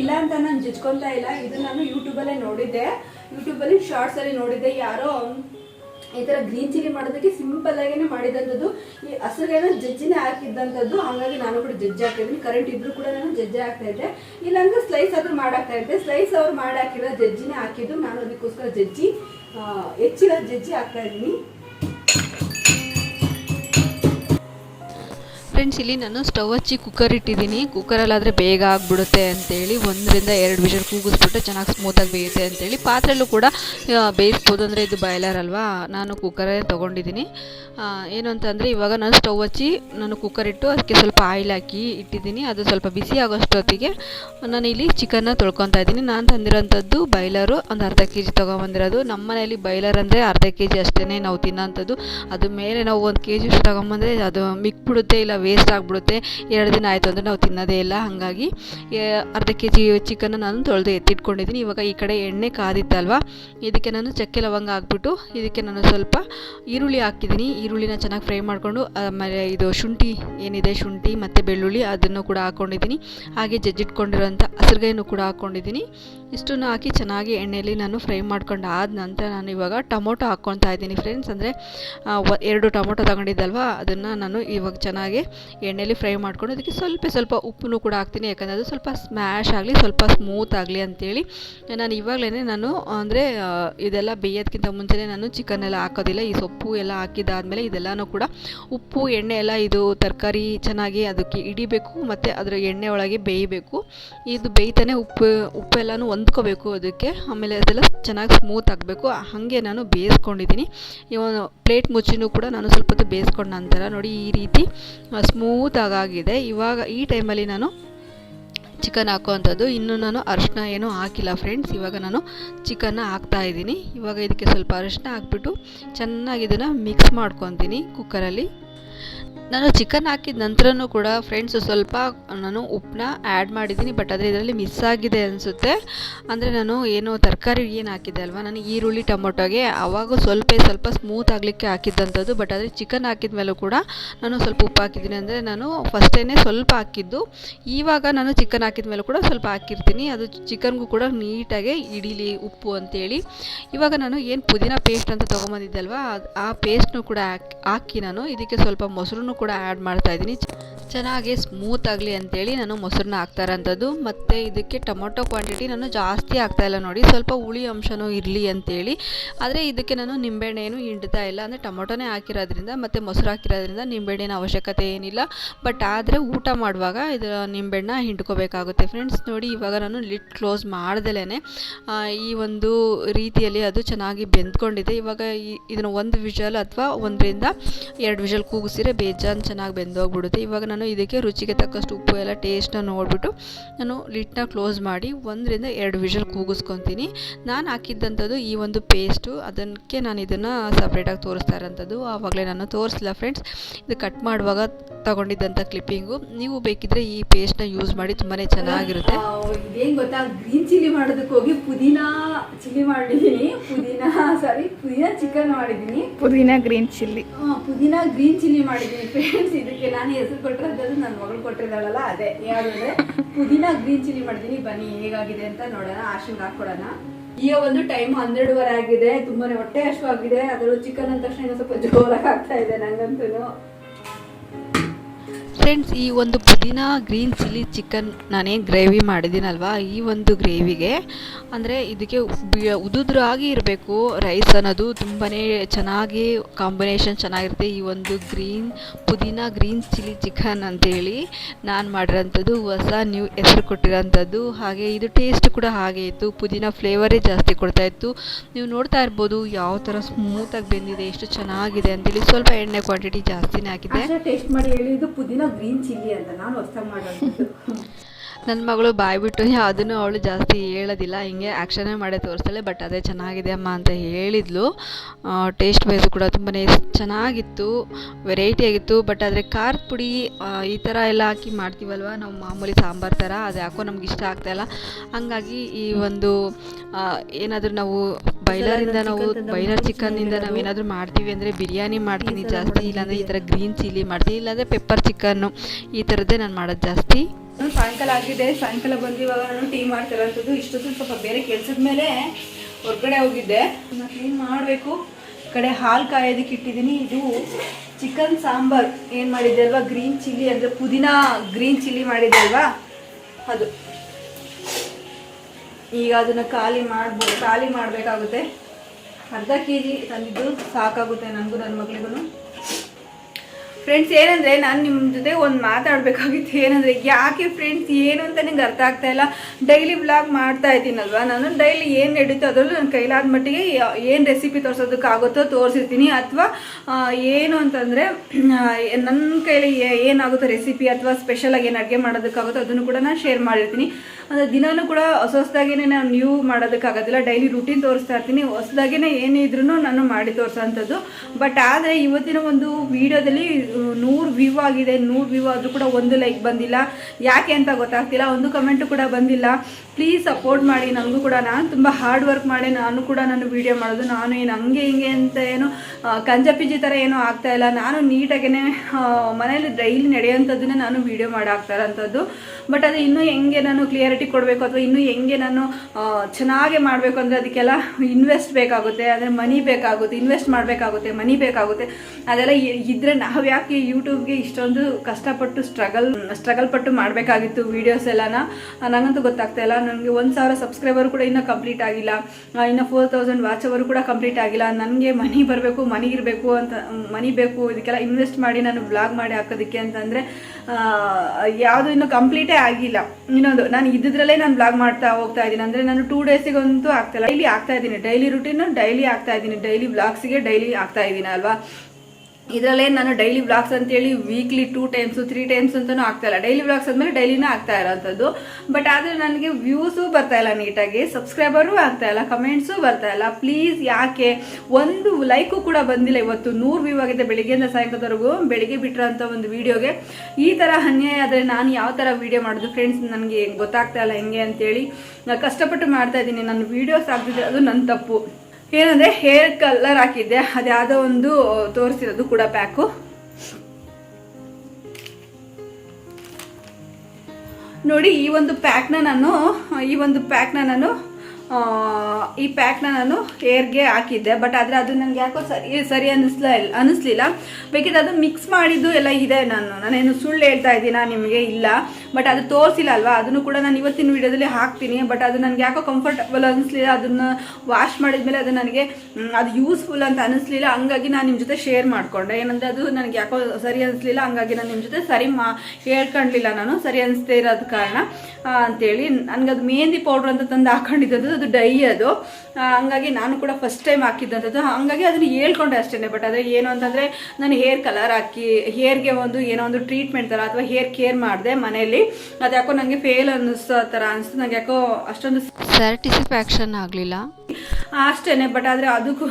ಇಲ್ಲ ಅಂತ ನಾನು ಜಜ್ಕೊತಾ ಇಲ್ಲ. ಇದು ನಾನು ಯೂಟ್ಯೂಬಲ್ಲೇ ನೋಡಿದ್ದೆ. ಯೂಟ್ಯೂಬಲ್ಲಿ ಶಾರ್ಟ್ಸ್ ಅಲ್ಲಿ ನೋಡಿದ್ದೆ. ಯಾರೋ ಈ ತರ ಗ್ರೀನ್ ಚಿಲ್ಲಿ ಮಾಡೋದಕ್ಕೆ ಸಿಂಪಲ್ ಆಗೇನೆ ಮಾಡಿದಂಥದ್ದು. ಈ ಹಸಿರುಗೇನ ಜಜ್ಜಿನೇ ಹಾಕಿದ್ದಂಥದ್ದು. ಹಂಗಾಗಿ ನಾನು ಕೂಡ ಜಜ್ಜಿ ಹಾಕಿದ್ದೀನಿ ಕರೆಂಟ್ ಇದ್ರು ಕೂಡ ನಾನು ಜಜ್ಜಿ ಹಾಕ್ತಾ ಇದ್ದೆ. ಇಲ್ಲಾಂದ್ರೆ ಸ್ಲೈಸ್ ಆದ್ರೂ ಮಾಡಾಕ್ತಾ ಇದ್ದೆ. ಸ್ಲೈಸ್ ಅವ್ರು ಮಾಡಿ ಜಜ್ಜಿನೇ ಹಾಕಿದ್ದು. ನಾನು ಅದಕ್ಕೋಸ್ಕರ ಜಜ್ಜಿ ಹೆಚ್ಚಿನ ಜಜ್ಜಿ ಹಾಕ್ತಾ ಇದ್ದೀನಿ. ಫ್ರೆಂಡ್ಸ್, ಇಲ್ಲಿ ನಾನು ಸ್ಟವ್ ಹಚ್ಚಿ ಕುಕ್ಕರ್ ಇಟ್ಟಿದ್ದೀನಿ. ಕುಕ್ಕರಲ್ಲಾದರೆ ಬೇಗ ಆಗಿಬಿಡುತ್ತೆ ಅಂತೇಳಿ ಒಂದರಿಂದ ಎರಡು ವಿಷಲ್ ಕೂಗಿಸ್ಬಿಟ್ಟು ಚೆನ್ನಾಗಿ ಸ್ಮೂತಾಗಿ ಬೇಯುತ್ತೆ ಅಂತೇಳಿ ಪಾತ್ರೆಯಲ್ಲೂ ಕೂಡ ಬೇಯಿಸ್ಬೋದು ಅಂದರೆ ಇದು ಬಾಯ್ಲರ್ ಅಲ್ವಾ? ನಾನು ಕುಕ್ಕರೇ ತೊಗೊಂಡಿದ್ದೀನಿ. ಏನು ಅಂತಂದರೆ ಇವಾಗ ನಾನು ಸ್ಟವ್ ಹಚ್ಚಿ ನಾನು ಕುಕ್ಕರ್ ಇಟ್ಟು ಅದಕ್ಕೆ ಸ್ವಲ್ಪ ಆಯಿಲ್ ಹಾಕಿ ಇಟ್ಟಿದ್ದೀನಿ. ಅದು ಸ್ವಲ್ಪ ಬಿಸಿ ಆಗೋಷ್ಟೊತ್ತಿಗೆ ನಾನು ಇಲ್ಲಿ ಚಿಕನ್ನ ತೊಳ್ಕೊತಾ ಇದ್ದೀನಿ. ನಾನು ತಂದಿರೋಂಥದ್ದು ಬಾಯ್ಲರು ಒಂದು ಅರ್ಧ ಕೆ ಜಿ ತೊಗೊಂಬಂದಿರೋದು. ನಮ್ಮ ಮನೆಯಲ್ಲಿ ಬಾಯ್ಲರ್ ಅಂದರೆ ಅರ್ಧ ಕೆ ಜಿ ಅಷ್ಟೇ ನಾವು ತಿನ್ನೋಂಥದ್ದು. ಅದು ಮೇಲೆ ನಾವು ಒಂದು ಕೆ ಜಿ ತೊಗೊಂಬಂದರೆ ಅದು ಮಿಕ್ಬಿಡುತ್ತೆ ಇಲ್ಲ ವೇಸ್ಟ್ ಆಗಿಬಿಡುತ್ತೆ. ಎರಡು ದಿನ ಆಯಿತು ಅಂದರೆ ನಾವು ತಿನ್ನೋದೇ ಇಲ್ಲ. ಹಾಗಾಗಿ ಅರ್ಧ ಕೆ ಜಿ ಚಿಕನ್ನ ನಾನು ತೊಳೆದು ಎತ್ತಿಟ್ಕೊಂಡಿದ್ದೀನಿ. ಇವಾಗ ಈ ಕಡೆ ಎಣ್ಣೆ ಕಾದಿತ್ತಲ್ವ? ಇದಕ್ಕೆ ನಾನು ಚಕ್ಕೆ ಲವಂಗ ಹಾಕ್ಬಿಟ್ಟು, ಇದಕ್ಕೆ ನಾನು ಸ್ವಲ್ಪ ಈರುಳ್ಳಿ ಹಾಕಿದ್ದೀನಿ. ಈರುಳ್ಳಿನ ಚೆನ್ನಾಗಿ ಫ್ರೈ ಮಾಡಿಕೊಂಡು, ಆಮೇಲೆ ಇದು ಶುಂಠಿ, ಏನಿದೆ ಶುಂಠಿ ಮತ್ತು ಬೆಳ್ಳುಳ್ಳಿ ಅದನ್ನು ಕೂಡ ಹಾಕ್ಕೊಂಡಿದ್ದೀನಿ ಹಾಗೆ ಜಜ್ಜಿಟ್ಕೊಂಡಿರೋಂಥ ಹಸಿರುಗಾಯನ್ನು ಕೂಡ ಹಾಕ್ಕೊಂಡಿದ್ದೀನಿ ಇಷ್ಟನ್ನು ಹಾಕಿ ಚೆನ್ನಾಗಿ ಎಣ್ಣೆಯಲ್ಲಿ ನಾನು ಫ್ರೈ ಮಾಡ್ಕೊಂಡು ಆದ ನಂತರ ನಾನು ಇವಾಗ ಟೊಮೊಟೊ ಹಾಕ್ಕೊತಾ ಇದ್ದೀನಿ ಫ್ರೆಂಡ್ಸ್. ಅಂದರೆ ಎರಡು ಟೊಮೊಟೊ ತಗೊಂಡಿದ್ದಲ್ವ? ಅದನ್ನು ನಾನು ಇವಾಗ ಚೆನ್ನಾಗಿ ಎಣ್ಣೆಯಲ್ಲಿ ಫ್ರೈ ಮಾಡ್ಕೊಂಡು ಅದಕ್ಕೆ ಸ್ವಲ್ಪ ಸ್ವಲ್ಪ ಉಪ್ಪನ್ನು ಕೂಡ ಹಾಕ್ತೀನಿ. ಯಾಕಂದರೆ ಅದು ಸ್ವಲ್ಪ ಸ್ಮ್ಯಾಶ್ ಆಗಲಿ, ಸ್ವಲ್ಪ ಸ್ಮೂತ್ ಆಗಲಿ ಅಂತೇಳಿ ನಾನು ಇವಾಗಲೇ ನಾನು, ಅಂದರೆ ಇದೆಲ್ಲ ಬೇಯೋದಕ್ಕಿಂತ ಮುಂಚೆನೇ ನಾನು ಚಿಕನ್ ಎಲ್ಲ ಹಾಕೋದಿಲ್ಲ. ಈ ಸೊಪ್ಪು ಎಲ್ಲ ಹಾಕಿದ್ದಾದಮೇಲೆ ಇದೆಲ್ಲನೂ ಕೂಡ ಉಪ್ಪು, ಎಣ್ಣೆ ಎಲ್ಲ ಇದು ತರಕಾರಿ ಚೆನ್ನಾಗಿ ಅದಕ್ಕೆ ಹಿಡಿಬೇಕು, ಮತ್ತು ಅದರ ಎಣ್ಣೆ ಒಳಗೆ ಬೇಯಬೇಕು. ಇದು ಬೇಯ್ತಾನೆ ಉಪ್ಪು, ಉಪ್ಪೆಲ್ಲನೂ ಹೊಂದ್ಕೋಬೇಕು ಅದಕ್ಕೆ. ಆಮೇಲೆ ಅದೆಲ್ಲ ಚೆನ್ನಾಗಿ ಸ್ಮೂತ್ ಆಗಬೇಕು. ಹಾಗೆ ನಾನು ಬೇಯಿಸ್ಕೊಂಡಿದ್ದೀನಿ. ಇವನು ಪ್ಲೇಟ್ ಮುಚ್ಚಿನೂ ಕೂಡ ನಾನು ಸ್ವಲ್ಪ ಹೊತ್ತು ಬೇಯಿಸ್ಕೊಂಡ ನಂತರ ನೋಡಿ ಈ ರೀತಿ ಸ್ಮೂತ್ ಆಗಾಗಿದೆ. ಇವಾಗ ಈ ಟೈಮಲ್ಲಿ ನಾನು ಚಿಕನ್ ಹಾಕೋವಂಥದ್ದು. ಇನ್ನೂ ನಾನು ಅರಿಶಿನ ಏನೂ ಹಾಕಿಲ್ಲ ಫ್ರೆಂಡ್ಸ್ ಇವಾಗ ನಾನು ಚಿಕನ್ನ ಹಾಕ್ತಾಯಿದ್ದೀನಿ ಇವಾಗ ಇದಕ್ಕೆ ಸ್ವಲ್ಪ ಅರಿಶಿನ ಹಾಕ್ಬಿಟ್ಟು ಚೆನ್ನಾಗಿ ಇದನ್ನು ಮಿಕ್ಸ್ ಮಾಡ್ಕೊತೀನಿ ಕುಕ್ಕರಲ್ಲಿ ನಾನು ಚಿಕನ್ ಹಾಕಿದ ನಂತರನೂ ಕೂಡ ಫ್ರೆಂಡ್ಸ್ ಸ್ವಲ್ಪ ನಾನು ಉಪ್ಪನ್ನ ಆ್ಯಡ್ ಮಾಡಿದ್ದೀನಿ ಬಟ್ ಆದರೆ ಇದರಲ್ಲಿ ಮಿಸ್ ಆಗಿದೆ ಅನಿಸುತ್ತೆ. ಅಂದರೆ ನಾನು ಏನು ತರಕಾರಿ ಏನು ಹಾಕಿದ್ದೆ ಅಲ್ವಾ, ನಾನು ಈರುಳ್ಳಿ, ಟೊಮೊಟೊಗೆ ಆವಾಗ ಸ್ವಲ್ಪ ಸ್ವಲ್ಪ ಸ್ಮೂತ್ ಆಗಲಿಕ್ಕೆ ಹಾಕಿದ್ದಂಥದ್ದು ಬಟ್ ಆದರೆ ಚಿಕನ್ ಹಾಕಿದ ಮೇಲೂ ಕೂಡ ನಾನು ಸ್ವಲ್ಪ ಉಪ್ಪು ಹಾಕಿದ್ದೀನಿ. ಅಂದರೆ ನಾನು ಫಸ್ಟೇ ಸ್ವಲ್ಪ ಹಾಕಿದ್ದು, ಇವಾಗ ನಾನು ಚಿಕನ್ ಹಾಕಿದ ಮೇಲೂ ಕೂಡ ಸ್ವಲ್ಪ ಹಾಕಿರ್ತೀನಿ. ಅದು ಚಿಕನ್ಗೂ ಕೂಡ ನೀಟಾಗಿ ಇಡೀಲಿ ಉಪ್ಪು ಅಂತೇಳಿ. ಇವಾಗ ನಾನು ಏನು ಪುದೀನ ಪೇಸ್ಟ್ ಅಂತ ತೊಗೊಂಬಂದಿದ್ದೆ ಅಲ್ವಾ, ಆ ಪೇಸ್ಟ್ನು ಕೂಡ ಹಾಕಿ ನಾನು ಇದಕ್ಕೆ ಸ್ವಲ್ಪ ಮೊಸರನ್ನು ಕೂಡ ಆ್ಯಡ್ ಮಾಡ್ತಾ ಇದ್ದೀನಿ. ಚೆನ್ನಾಗಿ ಸ್ಮೂತ್ ಆಗಲಿ ಅಂತೇಳಿ ನಾನು ಮೊಸರನ್ನ ಹಾಕ್ತಾ ಇರೋಂಥದ್ದು ಮತ್ತು ಇದಕ್ಕೆ ಟೊಮೊಟೊ ಕ್ವಾಂಟಿಟಿ ನಾನು ಜಾಸ್ತಿ ಆಗ್ತಾಯಿಲ್ಲ ಇಲ್ಲ ನೋಡಿ, ಸ್ವಲ್ಪ ಹುಳಿ ಅಂಶನೂ ಇರಲಿ ಅಂತೇಳಿ. ಆದರೆ ಇದಕ್ಕೆ ನಾನು ನಿಂಬೆಹಣ್ಣೇನು ಹಿಂಡ್ತಾ ಇಲ್ಲ. ಅಂದರೆ ಟೊಮೊಟೊನೇ ಹಾಕಿರೋದ್ರಿಂದ ಮತ್ತು ಮೊಸರು ಹಾಕಿರೋದ್ರಿಂದ ನಿಂಬೆಹಣ್ಣಿನ ಅವಶ್ಯಕತೆ ಏನಿಲ್ಲ. ಬಟ್ ಆದರೆ ಊಟ ಮಾಡುವಾಗ ಇದು ನಿಂಬೆಹಣ್ಣ ಹಿಂಡ್ಕೋಬೇಕಾಗುತ್ತೆ ಫ್ರೆಂಡ್ಸ್ ನೋಡಿ, ಇವಾಗ ನಾನು ಲಿಡ್ ಕ್ಲೋಸ್ ಮಾಡ್ದಲೇ ಈ ಒಂದು ರೀತಿಯಲ್ಲಿ ಅದು ಚೆನ್ನಾಗಿ ಬೆಂದ್ಕೊಂಡಿದೆ. ಇವಾಗ ಇದನ್ನು ಒಂದು ವಿಷಲ್ ಅಥವಾ ಒಂದರಿಂದ ಎರಡು ವಿಷಲ್ ಕೂಗಿಸಿದ್ರೆ ಬೇಜಾನ್ ಚೆನ್ನಾಗಿ ಬೆಂದೋಗ್ಬಿಡುತ್ತೆ. ಇವಾಗ ನಾನು ಇದಕ್ಕೆ ರುಚಿಗೆ ತಕ್ಕಷ್ಟು ಉಪ್ಪು ಎಲ್ಲ ಟೇಸ್ಟ್ನ ನೋಡಿಬಿಟ್ಟು ನಾನು ಲಿಟ್ನ ಕ್ಲೋಸ್ ಮಾಡಿ ಒಂದರಿಂದ ಎರಡು ವಿಷಲ್ ಕೂಗಿಸ್ಕೊತೀನಿ. ನಾನು ಹಾಕಿದ್ದಂಥದ್ದು ಈ ಒಂದು ಪೇಸ್ಟು ಅದಕ್ಕೆ ನಾನು ಇದನ್ನು ಸಪ್ರೇಟಾಗಿ ತೋರಿಸ್ತಾ ಇರೋಂಥದ್ದು. ಆವಾಗಲೇ ನಾನು ತೋರಿಸಿಲ್ಲ ಫ್ರೆಂಡ್ಸ್ ಇದು ಕಟ್ ಮಾಡುವಾಗ ತಗೊಂಡಿದ್ದಂಥ ಕ್ಲಿಪ್ಪಿಂಗು ನೀವು ಬೇಕಿದ್ರೆ ಈ ಪೇಸ್ಟ್ನ ಯೂಸ್ ಮಾಡಿ ತುಂಬಾ ಚೆನ್ನಾಗಿರುತ್ತೆ. ಏನು ಗೊತ್ತಾ? ಗ್ರೀನ್ ಚಿಲ್ಲಿ ಮಾಡೋದಕ್ಕೆ ಹೋಗಿ ಪುದೀನಾ ಚಿಲ್ಲಿ ಮಾಡಿದ್ದೀನಿ. ಪುದೀನಾ ಸಾರಿ ಪುದೀನ ಚಿಕನ್ ಮಾಡಿದ್ದೀನಿ. ಪುದೀನ ಗ್ರೀನ್ ಚಿಲ್ಲಿ ಆ, ಪುದೀನಾ ಗ್ರೀನ್ ಚಿಲ್ಲಿ ಮಾಡಿದ್ದೀನಿ. ಫ್ರೆಂಡ್ಸ್ ಇದಕ್ಕೆ ನಾನು ಹೆಸರು ಕೊಟ್ಟಿರೋದು ನನ್ನ ಮಗಳು ಕೊಟ್ಟಿದ್ದಾಳಲ್ಲ, ಅದೇ. ಯಾವುದಂದ್ರೆ ಪುದೀನ ಗ್ರೀನ್ ಚಿಲ್ಲಿ ಮಾಡ್ತೀನಿ, ಬನ್ನಿ, ಹೇಗಾಗಿದೆ ಅಂತ ನೋಡೋಣ ಆಶಿಂಗ್ ಹಾಕೊಡೋಣ ಈಗ ಒಂದು ಟೈಮ್ ಹನ್ನೆರಡುವರೆ ಆಗಿದೆ, ತುಂಬಾನೇ ಹೊಟ್ಟೆ ಅಷ್ಟು ಆಗಿದೆ ಅದರಲ್ಲೂ ಚಿಕನ್ ಅಂದ ತಕ್ಷಣ ಸ್ವಲ್ಪ ಜೋರಾಗಿ ಆಗ್ತಾ ಇದೆ ನಂಗಂತೂ ಫ್ರೆಂಡ್ಸ್ ಈ ಒಂದು ಪುದೀನ ಗ್ರೀನ್ ಚಿಲ್ಲಿ ಚಿಕನ್ ನಾನೇನು ಗ್ರೇವಿ ಮಾಡಿದ್ದೀನಲ್ವಾ? ಈ ಒಂದು ಗ್ರೇವಿಗೆ ಅಂದರೆ ಇದಕ್ಕೆ ಉದುದ್ರಾಗಿ ಇರಬೇಕು ರೈಸ್ ಅನ್ನೋದು ತುಂಬಾ ಚೆನ್ನಾಗಿ ಕಾಂಬಿನೇಷನ್ ಚೆನ್ನಾಗಿರುತ್ತೆ. ಈ ಒಂದು ಗ್ರೀನ್ ಪುದೀನ ಗ್ರೀನ್ ಚಿಲ್ಲಿ ಚಿಕನ್ ಅಂತೇಳಿ ನಾನು ಮಾಡಿರೋಂಥದ್ದು, ಹೊಸ ನ್ಯೂ ಹೆಸರು ಕೊಟ್ಟಿರೋಂಥದ್ದು. ಹಾಗೆ ಇದು ಟೇಸ್ಟ್ ಕೂಡ ಹಾಗೆ ಇತ್ತು. ಪುದೀನ ಫ್ಲೇವರೇ ಜಾಸ್ತಿ ಕೊಡ್ತಾ ಇತ್ತು. ನೀವು ನೋಡ್ತಾ ಇರ್ಬೋದು ಯಾವ ಥರ ಸ್ಮೂತಾಗಿ ಬೆಂದಿದೆ, ಎಷ್ಟು ಚೆನ್ನಾಗಿದೆ ಅಂತೇಳಿ ಸ್ವಲ್ಪ ಎಣ್ಣೆ ಕ್ವಾಂಟಿಟಿ ಜಾಸ್ತಿನೇ ಹಾಕಿದೆ ಟೇಸ್ಟ್ ಮಾಡಿ ಹೇಳಿ, ಇದು ಪುದೀನ ಗ್ರೀನ್ ಚಿಲ್ಲಿ ಅಂತ ನಾನು ಹೊಸ ಮಾಡೋದು ನನ್ನ ಮಗಳು ಬಾಯಿ ಬಿಟ್ಟು ಯಾವುದನ್ನು ಅವಳು ಜಾಸ್ತಿ ಹೇಳೋದಿಲ್ಲ ಹಿಂಗೆ ಆ್ಯಕ್ಷನೇ ಮಾಡೇ ತೋರಿಸ್ತಾಳೆ ಬಟ್ ಅದೇ ಚೆನ್ನಾಗಿದೆ ಅಮ್ಮ ಅಂತ ಹೇಳಿದ್ಲು. ಟೇಸ್ಟ್ ವೈಸು ಕೂಡ ತುಂಬಾ ಚೆನ್ನಾಗಿತ್ತು ವೆರೈಟಿ ಆಗಿತ್ತು ಬಟ್ ಆದರೆ ಖಾರದ ಪುಡಿ ಈ ಥರ ಎಲ್ಲ ಹಾಕಿ ಮಾಡ್ತೀವಲ್ವ ನಾವು ಮಾಮೂಲಿ ಸಾಂಬಾರು ಥರ ಅದು ಯಾಕೋ ನಮ್ಗೆ ಇಷ್ಟ ಆಗ್ತಾಯಿಲ್ಲ ಹಂಗಾಗಿ ಈ ಒಂದು ಏನಾದರೂ ನಾವು ಬೈಲರಿಂದ ನಾವು ಬೈಲರ್ ಚಿಕನ್ನಿಂದ ನಾವು ಏನಾದರೂ ಮಾಡ್ತೀವಿ ಅಂದರೆ ಬಿರಿಯಾನಿ ಮಾಡ್ತೀನಿ ಜಾಸ್ತಿ ಇಲ್ಲಾಂದರೆ ಈ ಥರ ಗ್ರೀನ್ ಚಿಲ್ಲಿ ಮಾಡ್ತೀನಿ ಇಲ್ಲಾಂದರೆ ಪೆಪ್ಪರ್ ಚಿಕನ್ನು ಈ ಥರದ್ದೇ ನಾನು ಮಾಡೋದು ಜಾಸ್ತಿ. ಸಾಯಂಕಾಲ ಆಗಿದೆ, ಸಾಯಂಕಾಲ ಬಂದು ಇವಾಗ ನಾನು ಟೀ ಮಾಡ್ತಿರೋಂಥದ್ದು ಇಷ್ಟೊತ್ತು ಸ್ವಲ್ಪ ಬೇರೆ ಕೆಲ್ಸದ ಮೇಲೆ ಹೊರಗಡೆ ಹೋಗಿದ್ದೆ. ಕ್ಲೀನ್ ಮಾಡಬೇಕು? ಕಡೆ ಹಾಲು ಕಾಯೋದಕ್ಕೆ ಇಟ್ಟಿದ್ದೀನಿ. ಇದು ಚಿಕನ್ ಸಾಂಬಾರ್. ಏನು ಮಾಡಿದ್ದೆ ಅಲ್ವಾ? ಗ್ರೀನ್ ಚಿಲ್ಲಿ ಅಂದರೆ ಪುದೀನ ಗ್ರೀನ್ ಚಿಲ್ಲಿ ಮಾಡಿದ್ದೆ ಅಲ್ವಾ? ಅದು. ಈಗ ಅದನ್ನು ಖಾಲಿ ಮಾಡ್ಬೋದು ಖಾಲಿ ಮಾಡಬೇಕಾಗುತ್ತೆ. ಅರ್ಧ ಕೆ ಜಿ ತಂದಿದ್ದು ಸಾಕಾಗುತ್ತೆ ನನಗೂ ನನ್ನ ಮಗಳಿಗೂ ಫ್ರೆಂಡ್ಸ್ ಏನಂದ್ರೆ ನಾನು ನಿಮ್ಮ ಜೊತೆ ಒಂದು ಮಾತಾಡಬೇಕಾಗಿತ್ತು. ಏನಂದ್ರೆ ಯಾಕೆ ಫ್ರೆಂಡ್ಸ್ ಏನು ಅಂತ ನಂಗೆ ಅರ್ಥ ಆಗ್ತಾ ಇಲ್ಲ. ಡೈಲಿ ವ್ಲಾಗ್ ಮಾಡ್ತಾ ಇದ್ದೀನಲ್ವಾ? ನಾನು ಡೈಲಿ ಏನು ನಡೀತೋ ಅದರಲ್ಲೂ ನನ್ನ ಕೈಲಾದ ಮಟ್ಟಿಗೆ ಏನು ರೆಸಿಪಿ ತೋರಿಸೋದಕ್ಕಾಗುತ್ತೋ ತೋರಿಸಿರ್ತೀನಿ. ಅಥವಾ ಏನು ಅಂತಂದರೆ ನನ್ನ ಕೈಲಿ ಏನಾಗುತ್ತೋ ರೆಸಿಪಿ ಅಥವಾ ಸ್ಪೆಷಲಾಗಿ ಏನು ಅಡುಗೆ ಮಾಡೋದಕ್ಕಾಗುತ್ತೋ ಅದನ್ನು ಕೂಡ ನಾನು ಶೇರ್ ಮಾಡಿರ್ತೀನಿ. ಅಂದರೆ ದಿನಾನೂ ಕೂಡ ಹೊಸ ಹೊಸದಾಗೇನೆ ನಾನು ನ್ಯೂ ಮಾಡೋದಕ್ಕಾಗೋದಿಲ್ಲ ಡೈಲಿ ರುಟೀನ್ ತೋರಿಸ್ತಾ ಇರ್ತೀನಿ. ಹೊಸದಾಗೇನೆ ಏನೇ ಇದ್ರೂ ನಾನು ಮಾಡಿ ತೋರಿಸೋಂಥದ್ದು. ಬಟ್ ಆದರೆ ಇವತ್ತಿನ ಒಂದು ವಿಡಿಯೋದಲ್ಲಿ ನೂರು ವ್ಯೂ ಆಗಿದೆ. ನೂರು ವ್ಯೂ ಆದರೂ ಕೂಡ ಒಂದು ಲೈಕ್ ಬಂದಿಲ್ಲ. ಯಾಕೆ ಅಂತ ಗೊತ್ತಾಗ್ತಿಲ್ಲ. ಒಂದು ಕಮೆಂಟು ಕೂಡ ಬಂದಿಲ್ಲ. ಪ್ಲೀಸ್ ಸಪೋರ್ಟ್ ಮಾಡಿ. ನನಗೂ ಕೂಡ ನಾನು ತುಂಬ ಹಾರ್ಡ್ ವರ್ಕ್ ಮಾಡಿ. ನಾನು ಕೂಡ ನಾನು ವೀಡಿಯೋ ಮಾಡೋದು. ನಾನು ಏನು ಹಂಗೆ ಹಿಂಗೆ ಅಂತ ಏನು ಕಂಜಪಿಜಿ ಥರ ಏನೂ ಆಗ್ತಾ ಇಲ್ಲ. ನಾನು ನೀಟಾಗೇ ಮನೇಲಿ ಡೈಲಿ ನಡೆಯೋಂಥದ್ದನ್ನೇ ನಾನು ವೀಡಿಯೋ ಮಾಡಾಕ್ತಾ ಇರೋಂಥದ್ದು. ಬಟ್ ಅದು ಇನ್ನೂ ಹೆಂಗೆ ನಾನು ಕ್ಲಿಯರಿಟಿ ಕೊಡಬೇಕು ಅಥವಾ ಇನ್ನೂ ಹೆಂಗೆ ನಾನು ಚೆನ್ನಾಗೆ ಮಾಡಬೇಕು ಅಂದರೆ ಅದಕ್ಕೆಲ್ಲ ಇನ್ವೆಸ್ಟ್ ಬೇಕಾಗುತ್ತೆ ಅಂದರೆ ಮನಿ ಬೇಕಾಗುತ್ತೆ ಇನ್ವೆಸ್ಟ್ ಮಾಡಬೇಕಾಗುತ್ತೆ ಮನಿ ಬೇಕಾಗುತ್ತೆ. ಅದೆಲ್ಲ ಇದ್ದರೆ ನಾವು ಯಾಕೆ ಯೂಟ್ಯೂಬ್ಗೆ ಇಷ್ಟೊಂದು ಕಷ್ಟಪಟ್ಟು ಸ್ಟ್ರಗಲ್ ಸ್ಟ್ರಗಲ್ ಪಟ್ಟು ಮಾಡಬೇಕಾಗಿತ್ತು ವೀಡಿಯೋಸ್ ಎಲ್ಲನ? ನನಗಂತೂ ನಂಗಂತೂ ಗೊತ್ತಾಗ್ತಾ ಇಲ್ಲ. ನನಗೆ ಒಂದು ಸಾವಿರ ಸಬ್ಸ್ಕ್ರೈಬರ್ ಕೂಡ ಇನ್ನೂ ಕಂಪ್ಲೀಟ್ ಆಗಿಲ್ಲ. ಇನ್ನು ಫೋರ್ ತೌಸಂಡ್ ವಾಚ್ ಅವರು ಕೂಡ ಕಂಪ್ಲೀಟ್ ಆಗಿಲ್ಲ. ನನಗೆ ಮನಿ ಬರಬೇಕು ಮನಿ ಇರಬೇಕು ಅಂತ ಮನಿ ಬೇಕು, ಇದಕ್ಕೆಲ್ಲ ಇನ್ವೆಸ್ಟ್ ಮಾಡಿ ನಾನು ಬ್ಲಾಗ್ ಮಾಡಿ ಹಾಕೋದಕ್ಕೆ ಅಂತಂದರೆ ಯಾವುದು ಇನ್ನೂ ಕಂಪ್ಲೀಟೇ ಆಗಿಲ್ಲ. ಇನ್ನೊಂದು, ನಾನು ಇದ್ದಿದ್ರಲ್ಲೇ ನಾನು ಬ್ಲಾಗ್ ಮಾಡ್ತಾ ಹೋಗ್ತಾ ಇದ್ದೀನಿ. ಅಂದರೆ ನಾನು ಟೂ ಡೇಸಿಗಂತೂ ಆಗ್ತಾಯಿಲ್ಲ ಡೈಲಿ ಆಗ್ತಾ ಇದ್ದೀನಿ. ಡೈಲಿ ರುಟೀನು ಡೈಲಿ ಆಗ್ತಾ ಇದ್ದೀನಿ. ಡೈಲಿ ಬ್ಲಾಗ್ಸಿಗೆ ಡೈಲಿ ಆಗ್ತಾ ಇದ್ದೀನಿ ಅಲ್ವಾ? ಇದರಲ್ಲೇ ನಾನು ಡೈಲಿ ಬ್ಲಾಗ್ಸ್ ಅಂತೇಳಿ weekly two times three times ಅಂತಲೂ ಆಗ್ತಾ ಇಲ್ಲ. ಡೈಲಿ ಬ್ಲಾಗ್ಸ್ ಅಂದಮೇಲೆ ಡೈಲಿನೂ ಆಗ್ತಾ ಇರೋಂಥದ್ದು. ಬಟ್ ಆದರೆ ನನಗೆ ವ್ಯೂಸು ಬರ್ತಾ ಇಲ್ಲ ನೀಟಾಗಿ ಸಬ್ಸ್ಕ್ರೈಬರು ಆಗ್ತಾ ಇಲ್ಲ ಕಮೆಂಟ್ಸು ಬರ್ತಾ ಇಲ್ಲ. ಪ್ಲೀಸ್ ಯಾಕೆ? ಒಂದು ಲೈಕು ಕೂಡ ಬಂದಿಲ್ಲ ಇವತ್ತು. ನೂರು ವ್ಯೂ ಆಗಿದೆ ಬೆಳಿಗ್ಗೆಯಿಂದ ಸಾಯಂಕಾಲದವರೆಗೂ. ಬೆಳಿಗ್ಗೆ ಬಿಟ್ಟಿರೋಂಥ ಒಂದು ವಿಡಿಯೋಗೆ ಈ ಥರ ಅನ್ಯಾಯ ಆದರೆ ನಾನು ಯಾವ ಥರ ವಿಡಿಯೋ ಮಾಡೋದು? ಫ್ರೆಂಡ್ಸ್ ನನಗೆ ಗೊತ್ತಾಗ್ತಾ ಇಲ್ಲ ಹೆಂಗೆ ಅಂತೇಳಿ. ಕಷ್ಟಪಟ್ಟು ಮಾಡ್ತಾ ಇದ್ದೀನಿ. ನನ್ನ ವೀಡಿಯೋಸ್ ಆಗ್ತಿದ್ರೆ ಅದು ನನ್ನ ತಪ್ಪು. ಏನಂದರೆ ಹೇರ್ ಕಲರ್ ಹಾಕಿದ್ದೆ. ಅದ್ಯಾವುದೋ ಒಂದು ತೋರಿಸಿರೋದು ಕೂಡ ಪ್ಯಾಕು. ನೋಡಿ, ಈ ಒಂದು ಪ್ಯಾಕ್ನ ನಾನು, ಈ ಒಂದು ಪ್ಯಾಕ್ನ ನಾನು ಈ ಪ್ಯಾಕ್ನ ನಾನು ಏರ್ಗೆ ಹಾಕಿದ್ದೆ ಬಟ್ ಆದರೆ ಅದು ನನಗೆ ಯಾಕೋ ಸರಿ ಸರಿ ಅನ್ನಿಸ್ಲ ಅನ್ನಿಸ್ಲಿಲ್ಲ. ಬೇಕಿದ್ರೆ ಅದು ಮಿಕ್ಸ್ ಮಾಡಿದ್ದು ಎಲ್ಲ ಇದೆ ನಾನು. ನಾನೇನು ಸುಳ್ಳು ಹೇಳ್ತಾ ಇದ್ದೀನ ನಿಮಗೆ? ಇಲ್ಲ. ಬಟ್ ಅದು ತೋರಿಸಿಲ್ಲ ಅಲ್ವಾ? ಅದನ್ನು ಕೂಡ ನಾನು ಇವತ್ತಿನ ವಿಡಿಯೋದಲ್ಲಿ ಹಾಕ್ತೀನಿ. ಬಟ್ ಅದು ನನಗೆ ಯಾಕೋ ಕಂಫರ್ಟಬಲ್ ಅನ್ನಿಸ್ಲಿಲ್ಲ. ಅದನ್ನು ವಾಶ್ ಮಾಡಿದ್ಮೇಲೆ ಅದು ನನಗೆ ಅದು ಯೂಸ್ಫುಲ್ ಅಂತ ಅನಿಸ್ಲಿಲ್ಲ ಹಂಗಾಗಿ ನಾನು ನಿಮ್ಮ ಜೊತೆ ಶೇರ್ ಮಾಡಿಕೊಂಡೆ. ಏನಂದರೆ ಅದು ನನಗೆ ಯಾಕೋ ಸರಿ ಅನಿಸ್ಲಿಲ್ಲ ಹಂಗಾಗಿ ನಾನು ನಿಮ್ಮ ಜೊತೆ ಸರಿ ಮಾ ಹೇಳ್ಕೊಂಡಿಲ್ಲ ನಾನು. ಸರಿ ಅನಿಸ್ತೇ ಇರೋದ ಕಾರಣ ಅಂತೇಳಿ. ನನಗೆ ಅದು ಮೆಹಂದಿ ಪೌಡ್ರ್ ಅಂತ ತಂದು ಹಾಕೊಂಡಿದ್ದು ಅದು ಡೈ ಅದು. ಹಂಗಾಗಿ ನಾನು ಕೂಡ ಫಸ್ಟ್ ಟೈಮ್ ಹಾಕಿದ್ದಂಥದ್ದು. ಹಂಗಾಗಿ ಅದನ್ನು ಹೇಳ್ಕೊಂಡೆ ಅಷ್ಟೇ ಬಟ್ ಆದರೆ ಏನು ಅಂತಂದರೆ ನಾನು ಹೇರ್ ಕಲರ್ ಹಾಕಿ ಹೇರ್ಗೆ ಒಂದು ಏನೋ ಒಂದು ಟ್ರೀಟ್ಮೆಂಟ್ ಥರ ಅಥವಾ ಹೇರ್ ಕೇರ್ ಮಾಡಿದೆ ಮನೆಯಲ್ಲಿ. ಅದು ಯಾಕೋ ನನಗೆ ಫೇಲ್ ಅನ್ನಿಸೋ ಥರ ಅನಿಸ್ತು. ನನಗೆ ಯಾಕೋ ಅಷ್ಟೊಂದು ಸ್ಯಾಟಿಸ್ಫ್ಯಾಕ್ಷನ್ ಆಗಲಿಲ್ಲ? ಅಷ್ಟೇ ಬಟ್ ಆದರೆ ಅದಕ್ಕೂ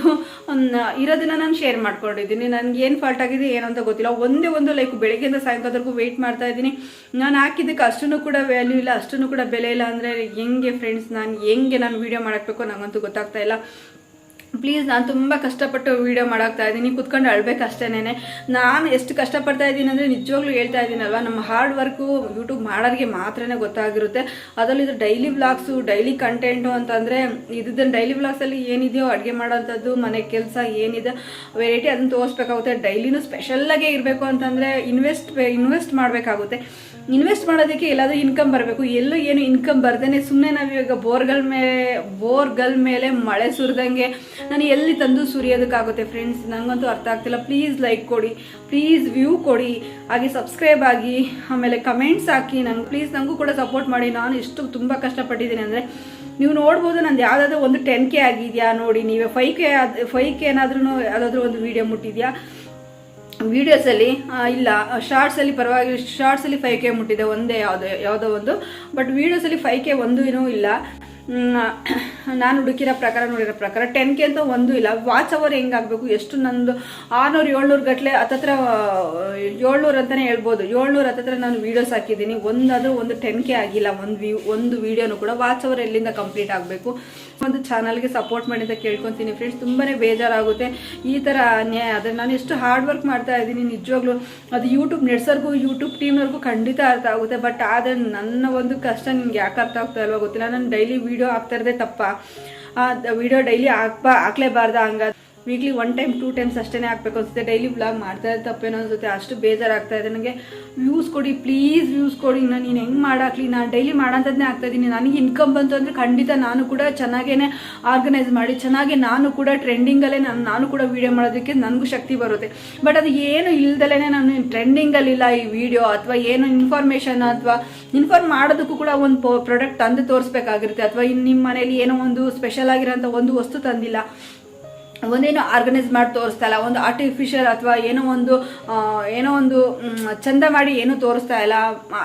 ಇರೋದನ್ನ ನಾನು ಶೇರ್ ಮಾಡ್ಕೊಂಡಿದ್ದೀನಿ. ನನಗೆ ಏನು ಫಾಲ್ಟ್ ಆಗಿದೆ ಏನು ಅಂತ ಗೊತ್ತಿಲ್ಲ. ಒಂದೇ ಒಂದು ಲೈಕ್ ಬೆಳಗ್ಗೆಯಿಂದ ಸಾಯಂಕಾಲದವರೆಗೂ ವೆಯ್ಟ್ ಮಾಡ್ತಾ ಇದ್ದೀನಿ. ನಾನು ಹಾಕಿದ್ದಕ್ಕೆ ಅಷ್ಟೂ ಕೂಡ ವ್ಯಾಲ್ಯೂ ಇಲ್ಲ ಅಷ್ಟೂ ಕೂಡ ಬೆಲೆ ಇಲ್ಲ. ಅಂದರೆ ಹೆಂಗೆ ಫ್ರೆಂಡ್ಸ್ ನಾನು ಹೆಂಗೆ ನಾನು ವೀಡಿಯೋ ಮಾಡಬೇಕು ನನಗಂತೂ ಗೊತ್ತಾಗ್ತಾ ಇಲ್ಲ. ಪ್ಲೀಸ್ ನಾನು ತುಂಬ ಕಷ್ಟಪಟ್ಟು ವೀಡಿಯೋ ಮಾಡಾಕ್ತಾ ಇದ್ದೀನಿ. ಕುತ್ಕೊಂಡು ಅಳ್ಬೇಕು ಅಷ್ಟೇನೆ ನಾನು ಎಷ್ಟು ಕಷ್ಟಪಡ್ತಾ ಇದ್ದೀನಿ ಅಂದರೆ ನಿಜವಾಗ್ಲೂ ಹೇಳ್ತಾ ಇದ್ದೀನಲ್ವ, ನಮ್ಮ ಹಾರ್ಡ್ ವರ್ಕು ಯೂಟ್ಯೂಬ್ ಮಾಡೋರಿಗೆ ಮಾತ್ರನೇ ಗೊತ್ತಾಗಿರುತ್ತೆ. ಅದರಲ್ಲಿ ಇದು ಡೈಲಿ ವ್ಲಾಗ್ಸು ಡೈಲಿ ಕಂಟೆಂಟು ಅಂತಂದರೆ ಇದನ್ನ ಡೈಲಿ ವ್ಲಾಗ್ಸಲ್ಲಿ ಏನಿದೆಯೋ ಅಡುಗೆ ಮಾಡೋಂಥದ್ದು, ಮನೆ ಕೆಲಸ ಏನಿದೆ ವೆರೈಟಿ ಅದನ್ನು ತೋರಿಸ್ಬೇಕಾಗುತ್ತೆ. ಡೈಲಿನೂ ಸ್ಪೆಷಲ್ಲಾಗೇ ಇರಬೇಕು ಅಂತಂದರೆ ಇನ್ವೆಸ್ಟ್ ಇನ್ವೆಸ್ಟ್ ಮಾಡಬೇಕಾಗುತ್ತೆ. ಇನ್ವೆಸ್ಟ್ ಮಾಡೋದಕ್ಕೆ ಎಲ್ಲಾದರೂ ಇನ್ಕಮ್ ಬರಬೇಕು. ಎಲ್ಲೂ ಏನು ಇನ್ಕಮ್ ಬರ್ದೇ ಸುಮ್ಮನೆ ನಾವು ಇವಾಗ ಬೋರ್ಗಳ ಮೇಲೆ ಬೋರ್ಗಳ ಮೇಲೆ ಮಳೆ ಸುರಿದಂಗೆ ನಾನು ಎಲ್ಲಿ ತಂದು ಸುರಿಯೋದಕ್ಕಾಗುತ್ತೆ ಫ್ರೆಂಡ್ಸ್ ನನಗಂತೂ ಅರ್ಥ ಆಗ್ತಿಲ್ಲ. ಪ್ಲೀಸ್ ಲೈಕ್ ಕೊಡಿ. ಪ್ಲೀಸ್ ವ್ಯೂ ಕೊಡಿ. ಹಾಗೆ ಸಬ್ಸ್ಕ್ರೈಬ್ ಆಗಿ, ಆಮೇಲೆ ಕಮೆಂಟ್ಸ್ ಹಾಕಿ. ನಂಗೆ ಪ್ಲೀಸ್ ನನಗೂ ಕೂಡ ಸಪೋರ್ಟ್ ಮಾಡಿ. ನಾನು ಎಷ್ಟು ತುಂಬ ಕಷ್ಟಪಟ್ಟಿದ್ದೀನಿ ಅಂದರೆ, ನೀವು ನೋಡ್ಬೋದು ನಂದು ಯಾವುದಾದ್ರೂ ಒಂದು ಟೆನ್ ಕೆ ಆಗಿದೆಯಾ ನೋಡಿ. ನೀವೇ ಫೈವ್ ಕೆ ಫೈವ್ ಕೆ ಏನಾದ್ರೂ ಯಾವುದಾದ್ರೂ ಒಂದು ವೀಡಿಯೋ ಮುಟ್ಟಿದೆಯಾ? ವಿಡಿಯೋಸಲ್ಲಿ ಇಲ್ಲ. ಶಾರ್ಟ್ಸಲ್ಲಿ ಪರವಾಗಿ ಶಾರ್ಟ್ಸಲ್ಲಿ ಫೈವ್ ಕೆ ಮುಟ್ಟಿದೆ. ಒಂದೇ ಯಾವುದೋ ಯಾವುದೋ ಒಂದು. ಬಟ್ ವೀಡಿಯೋಸಲ್ಲಿ ಫೈವ್ ಕೆ ಒಂದು ಏನೂ ಇಲ್ಲ. ನಾನು ಹುಡುಕಿರೋ ಪ್ರಕಾರ ನೋಡಿರೋ ಪ್ರಕಾರ ಟೆನ್ ಕೆ ಅಂತ ಒಂದು ಇಲ್ಲ. ವಾಚ್ ಅವರ್ ಹೆಂಗಾಗಬೇಕು? ಎಷ್ಟು ನಂದು ಆರುನೂರು, ಏಳ್ನೂರು ಗಟ್ಟಲೆ ಹತ್ತತ್ರ, ಏಳ್ನೂರು ಅಂತಲೇ ಹೇಳ್ಬೋದು. ಏಳ್ನೂರು ಹತ್ತತ್ರ ನಾನು ವೀಡಿಯೋಸ್ ಹಾಕಿದ್ದೀನಿ. ಒಂದಾದರೂ ಒಂದು ಟೆನ್ ಕೆ ಆಗಿಲ್ಲ. ಒಂದು ವ್ಯೂ ಒಂದು ವೀಡಿಯೋನು ಕೂಡ ವಾಚ್ ಅವರ್ ಎಲ್ಲಿಂದ ಕಂಪ್ಲೀಟ್ ಆಗಬೇಕು? ಒಂದು ಚಾನಲ್ಗೆ ಸಪೋರ್ಟ್ ಮಾಡಿ ಅಂತ ಕೇಳ್ಕೊತೀನಿ ಫ್ರೆಂಡ್ಸ್ ತುಂಬಾ ಬೇಜಾರಾಗುತ್ತೆ. ಈ ಥರ ಅನ್ಯಾಯ ಆದರೆ ನಾನು ಎಷ್ಟು ಹಾರ್ಡ್ ವರ್ಕ್ ಮಾಡ್ತಾ ಇದ್ದೀನಿ ನಿಜವಾಗ್ಲೂ. ಅದು ಯೂಟ್ಯೂಬ್ ನೆಡ್ಸರ್ಗೂ ಯೂಟ್ಯೂಬ್ ಟೀಮ್ನವ್ರಿಗೂ ಖಂಡಿತ ಅರ್ಥ ಆಗುತ್ತೆ. ಬಟ್ ಆದರೆ ನನ್ನ ಒಂದು ಕಷ್ಟ ನಿಮ್ಗೆ ಯಾಕೆ ಅರ್ಥ ಆಗ್ತಾ ಇಲ್ವಾ ಗೊತ್ತಿಲ್ಲ. ನಾನು ಡೈಲಿ ವೀಡಿಯೋ ಹಾಕ್ತಾ ಇರೋದೇ ತಪ್ಪ. ವಿಡಿಯೋ ಡೈಲಿ ಹಾಕ್ಬಾ ಹಾಕ್ಲೇಬಾರ್ದ ಹಂಗ weekly one time, two times ಅಷ್ಟೇ ಹಾಕ್ಬೇಕು ಅನ್ಸುತ್ತೆ. ಡೈಲಿ ಬ್ಲಾಗ್ ಮಾಡ್ತಾ ತಪ್ಪೇನೋ ಅನ್ಸುತ್ತೆ. ಅಷ್ಟು ಬೇಜಾರಾಗ್ತಾ ಇದೆ. ನನಗೆ ವ್ಯೂಸ್ ಕೊಡಿ ಪ್ಲೀಸ್ ವ್ಯೂಸ್ ಕೊಡಿ. ನಾನು ನೀನು ಹೆಂಗೆ ಮಾಡಾಕ್ಲಿ? ನಾನು ಡೈಲಿ ಮಾಡೋಂಥದ್ದೇ ಆಗ್ತಾ ಇದ್ದೀನಿ ನನಗೆ ಇನ್ಕಮ್ ಬಂತು ಅಂದರೆ ಖಂಡಿತ ನಾನು ಕೂಡ ಚೆನ್ನಾಗೇ ಆರ್ಗನೈಸ್ ಮಾಡಿ, ಚೆನ್ನಾಗಿ ನಾನು ಕೂಡ ಟ್ರೆಂಡಿಂಗಲ್ಲೇ ನಾನು ನಾನು ಕೂಡ ವೀಡಿಯೋ ಮಾಡೋದಕ್ಕೆ ನನಗೂ ಶಕ್ತಿ ಬರುತ್ತೆ. ಬಟ್ ಅದು ಏನು ಇಲ್ದಲೇ ನಾನು ಟ್ರೆಂಡಿಂಗಲ್ಲಿಲ್ಲ ಈ ವಿಡಿಯೋ ಅಥವಾ ಏನು ಇನ್ಫಾರ್ಮೇಷನ್ ಅಥವಾ ಇನ್ಫಾರ್ಮ್ ಮಾಡೋದಕ್ಕೂ ಕೂಡ ಒಂದು ಪ್ರಾಡಕ್ಟ್ ತಂದು ತೋರಿಸ್ಬೇಕಾಗಿರುತ್ತೆ. ಅಥವಾ ಇನ್ನು ನಿಮ್ಮ ಮನೇಲಿ ಏನೋ ಒಂದು ಸ್ಪೆಷಲ್ ಆಗಿರೋಂಥ ಒಂದು ವಸ್ತು ತಂದಿಲ್ಲ. ಒಂದೇನೋ ಆರ್ಗನೈಸ್ ಮಾಡಿ ತೋರಿಸ್ತಾ ಇಲ್ಲ, ಒಂದು ಆರ್ಟಿಫಿಷಿಯಲ್ ಅಥವಾ ಏನೋ ಒಂದು ಏನೋ ಒಂದು ಚಂದ ಮಾಡಿ ಏನೂ ತೋರಿಸ್ತಾ ಇಲ್ಲ.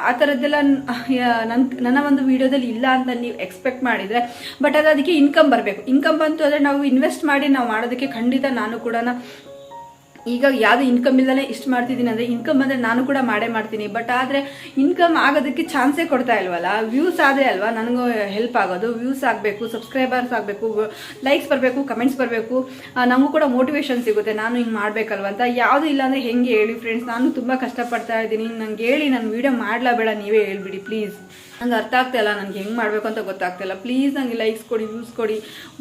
ಆ ಥರದ್ದೆಲ್ಲ ನನ್ನ ನನ್ನ ಒಂದು ವಿಡಿಯೋದಲ್ಲಿ ಇಲ್ಲ ಅಂತ ನೀವು ಎಕ್ಸ್ಪೆಕ್ಟ್ ಮಾಡಿದರೆ ಬಟ್ ಅದು ಅದಕ್ಕೆ ಇನ್ಕಮ್ ಬರಬೇಕು. ಇನ್ಕಮ್ ಬಂತು ಅಂದರೆ ನಾವು ಇನ್ವೆಸ್ಟ್ ಮಾಡಿ ನಾವು ಮಾಡೋದಕ್ಕೆ ಖಂಡಿತ ನಾನು ಕೂಡ ಈಗ ಯಾವ್ದು ಇನ್ಕಮ್ ಇಲ್ಲದೆ ಇಷ್ಟು ಮಾಡ್ತಿದ್ದೀನಿ ಅಂದ್ರೆ ಇನ್ಕಮ್ ಅಂದ್ರೆ ನಾನು ಕೂಡ ಮಾಡೇ ಮಾಡ್ತೀನಿ. ಬಟ್ ಆದ್ರೆ ಇನ್ಕಮ್ ಆಗೋದಕ್ಕೆ ಚಾನ್ಸೇ ಕೊಡ್ತಾ ಇಲ್ವಲ್ಲ? ವ್ಯೂಸ್ ಆದ್ರೆ ಅಲ್ವಾ? ನನಗೂ ಹೆಲ್ಪ್ ಆಗೋದು. ವ್ಯೂಸ್ ಆಗಬೇಕು ಸಬ್ಸ್ಕ್ರೈಬರ್ಸ್ ಆಗಬೇಕು ಲೈಕ್ಸ್ ಬರಬೇಕು ಕಮೆಂಟ್ಸ್ ಬರಬೇಕು. ನಮಗೂ ಕೂಡ ಮೋಟಿವೇಶನ್ ಸಿಗುತ್ತೆ. ನಾನು ಹಿಂಗೆ ಮಾಡಬೇಕಲ್ವ ಅಂತ. ಯಾವುದು ಇಲ್ಲ ಅಂದರೆ ಹೆಂಗೆ ಹೇಳಿ ಫ್ರೆಂಡ್ಸ್ ನಾನು ತುಂಬ ಕಷ್ಟಪಡ್ತಾ ಇದ್ದೀನಿ. ನಂಗೆ ಹೇಳಿ, ನಾನು ವೀಡಿಯೋ ಮಾಡಲಾ ಬೇಡ ನೀವೇ ಹೇಳ್ಬಿಡಿ ಪ್ಲೀಸ್ ನಂಗೆ ಅರ್ಥ ಆಗ್ತಾಯಿಲ್ಲ ನನಗೆ ಹೆಂಗೆ ಮಾಡಬೇಕು ಅಂತ ಗೊತ್ತಾಗ್ತಾಯಿಲ್ಲ ಪ್ಲೀಸ್ ನನಗೆ ಲೈಕ್ಸ್ ಕೊಡಿ ವ್ಯೂಸ್ ಕೊಡಿ.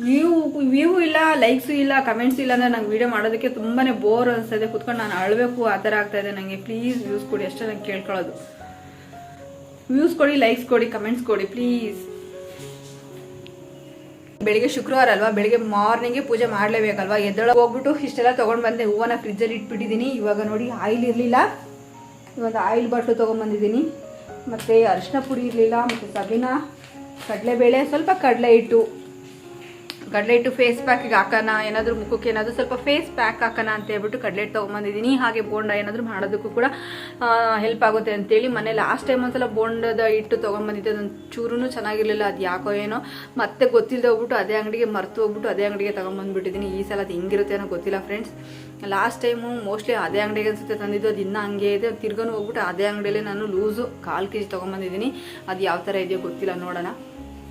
ವ್ಯೂ ವ್ಯೂ ಇಲ್ಲ ಲೈಕ್ಸು ಇಲ್ಲ ಕಮೆಂಟ್ಸ್ ಇಲ್ಲ ಅಂದರೆ ನಂಗೆ ವೀಡಿಯೋ ಮಾಡೋದಕ್ಕೆ ತುಂಬಾ ಬೋರ್ ಅನಿಸ್ತದೆ ಕುತ್ಕೊಂಡು ನಾನು ಅಳಬೇಕು, ಆ ಥರ ಆಗ್ತಾಯಿದೆ ನನಗೆ ಪ್ಲೀಸ್ ವ್ಯೂಸ್ ಕೊಡಿ, ಅಷ್ಟೇ ನಂಗೆ ಕೇಳ್ಕೊಳ್ಳೋದು. ವ್ಯೂಸ್ ಕೊಡಿ ಲೈಕ್ಸ್ ಕೊಡಿ ಕಮೆಂಟ್ಸ್ ಕೊಡಿ ಪ್ಲೀಸ್ ಬೆಳಿಗ್ಗೆ ಶುಕ್ರವಾರ ಅಲ್ವಾ? ಬೆಳಿಗ್ಗೆ ಮಾರ್ನಿಂಗ್ಗೆ ಪೂಜೆ ಮಾಡಲೇಬೇಕಲ್ವಾ? ಎದ್ದೊಳ ಹೋಗ್ಬಿಟ್ಟು ಇಷ್ಟೆಲ್ಲ ತೊಗೊಂಡು ಬಂದೆ. ಹೂವನ್ನ ಫ್ರಿಜ್ಜಲ್ಲಿ ಇಟ್ಬಿಟ್ಟಿದ್ದೀನಿ ಇವಾಗ ನೋಡಿ, ಆಯಿಲ್ ಇರಲಿಲ್ಲ. ಇವಾಗ ಆಯಿಲ್ ಬಾಟ್ಲು ತೊಗೊಂಬಂದಿದ್ದೀನಿ ಮತ್ತು ಅರಿಶಿನ ಪುಡಿ ಇರಲಿಲ್ಲ ಮತ್ತು ಸಬಿನ ಕಡಲೆಬೇಳೆ ಸ್ವಲ್ಪ ಕಡಲೆ ಹಿಟ್ಟು. ಕಡಲೆ ಹಿಟ್ಟು ಫೇಸ್ ಪ್ಯಾಕಿಗೆ ಹಾಕೋಣ ಏನಾದರೂ ಮುಖಕ್ಕೆ ಏನಾದರೂ ಸ್ವಲ್ಪ ಫೇಸ್ ಪ್ಯಾಕ್ ಹಾಕೋಣ ಅಂತ ಹೇಳ್ಬಿಟ್ಟು ಕಡಲೆ ಹಿಟ್ಟು ತೊಗೊಂಬಂದಿದ್ದೀನಿ. ಹಾಗೆ ಬೋಂಡ ಏನಾದರೂ ಮಾಡೋದಕ್ಕೂ ಕೂಡ ಹೆಲ್ಪ್ ಆಗುತ್ತೆ ಅಂತೇಳಿ ಮನೆ ಲಾಸ್ಟ್ ಟೈಮ್ ಒಂದ್ಸಲ ಬೋಂಡದ ಹಿಟ್ಟು ತೊಗೊಂಬಂದಿದ್ದೆ. ಅದೊಂದು ಚೂರೂ ಚೆನ್ನಾಗಿರಲಿಲ್ಲ. ಅದು ಯಾಕೋ ಏನೋ ಮತ್ತೆ ಗೊತ್ತಿಲ್ಲದೆ ಹೋಗ್ಬಿಟ್ಟು ಅದೇ ಅಂಗಡಿಗೆ ಮರ್ತು ಹೋಗ್ಬಿಟ್ಟು ಅದೇ ಅಂಗಡಿಗೆ ತೊಗೊಂಬಂದ್ಬಿಟ್ಟಿದ್ದೀನಿ. ಈ ಸಲ ಅದು ಹೆಂಗಿರುತ್ತೆ ಅನ್ನೋ ಗೊತ್ತಿಲ್ಲ ಫ್ರೆಂಡ್ಸ್ ಲಾಸ್ಟ್ ಟೈಮು ಮೋಸ್ಟ್ಲಿ ಅದೇ ಅಂಗಡಿಗೆ ಅನ್ಸುತ್ತೆ ತಂದಿದ್ದು. ಅದು ಇನ್ನೂ ಹಂಗೆ ಇದೆ. ತಿರ್ಗನು ಹೋಗ್ಬಿಟ್ಟು ಅದೇ ಅಂಗಡಿಯಲ್ಲೇ ನಾನು ಲೂಸು ಕಾಲು ಕೆ ಜಿ ತೊಗೊಂಬಂದಿದ್ದೀನಿ. ಅದು ಯಾವ ಥರ ಇದೆಯೋ ಗೊತ್ತಿಲ್ಲ, ನೋಡೋಣ.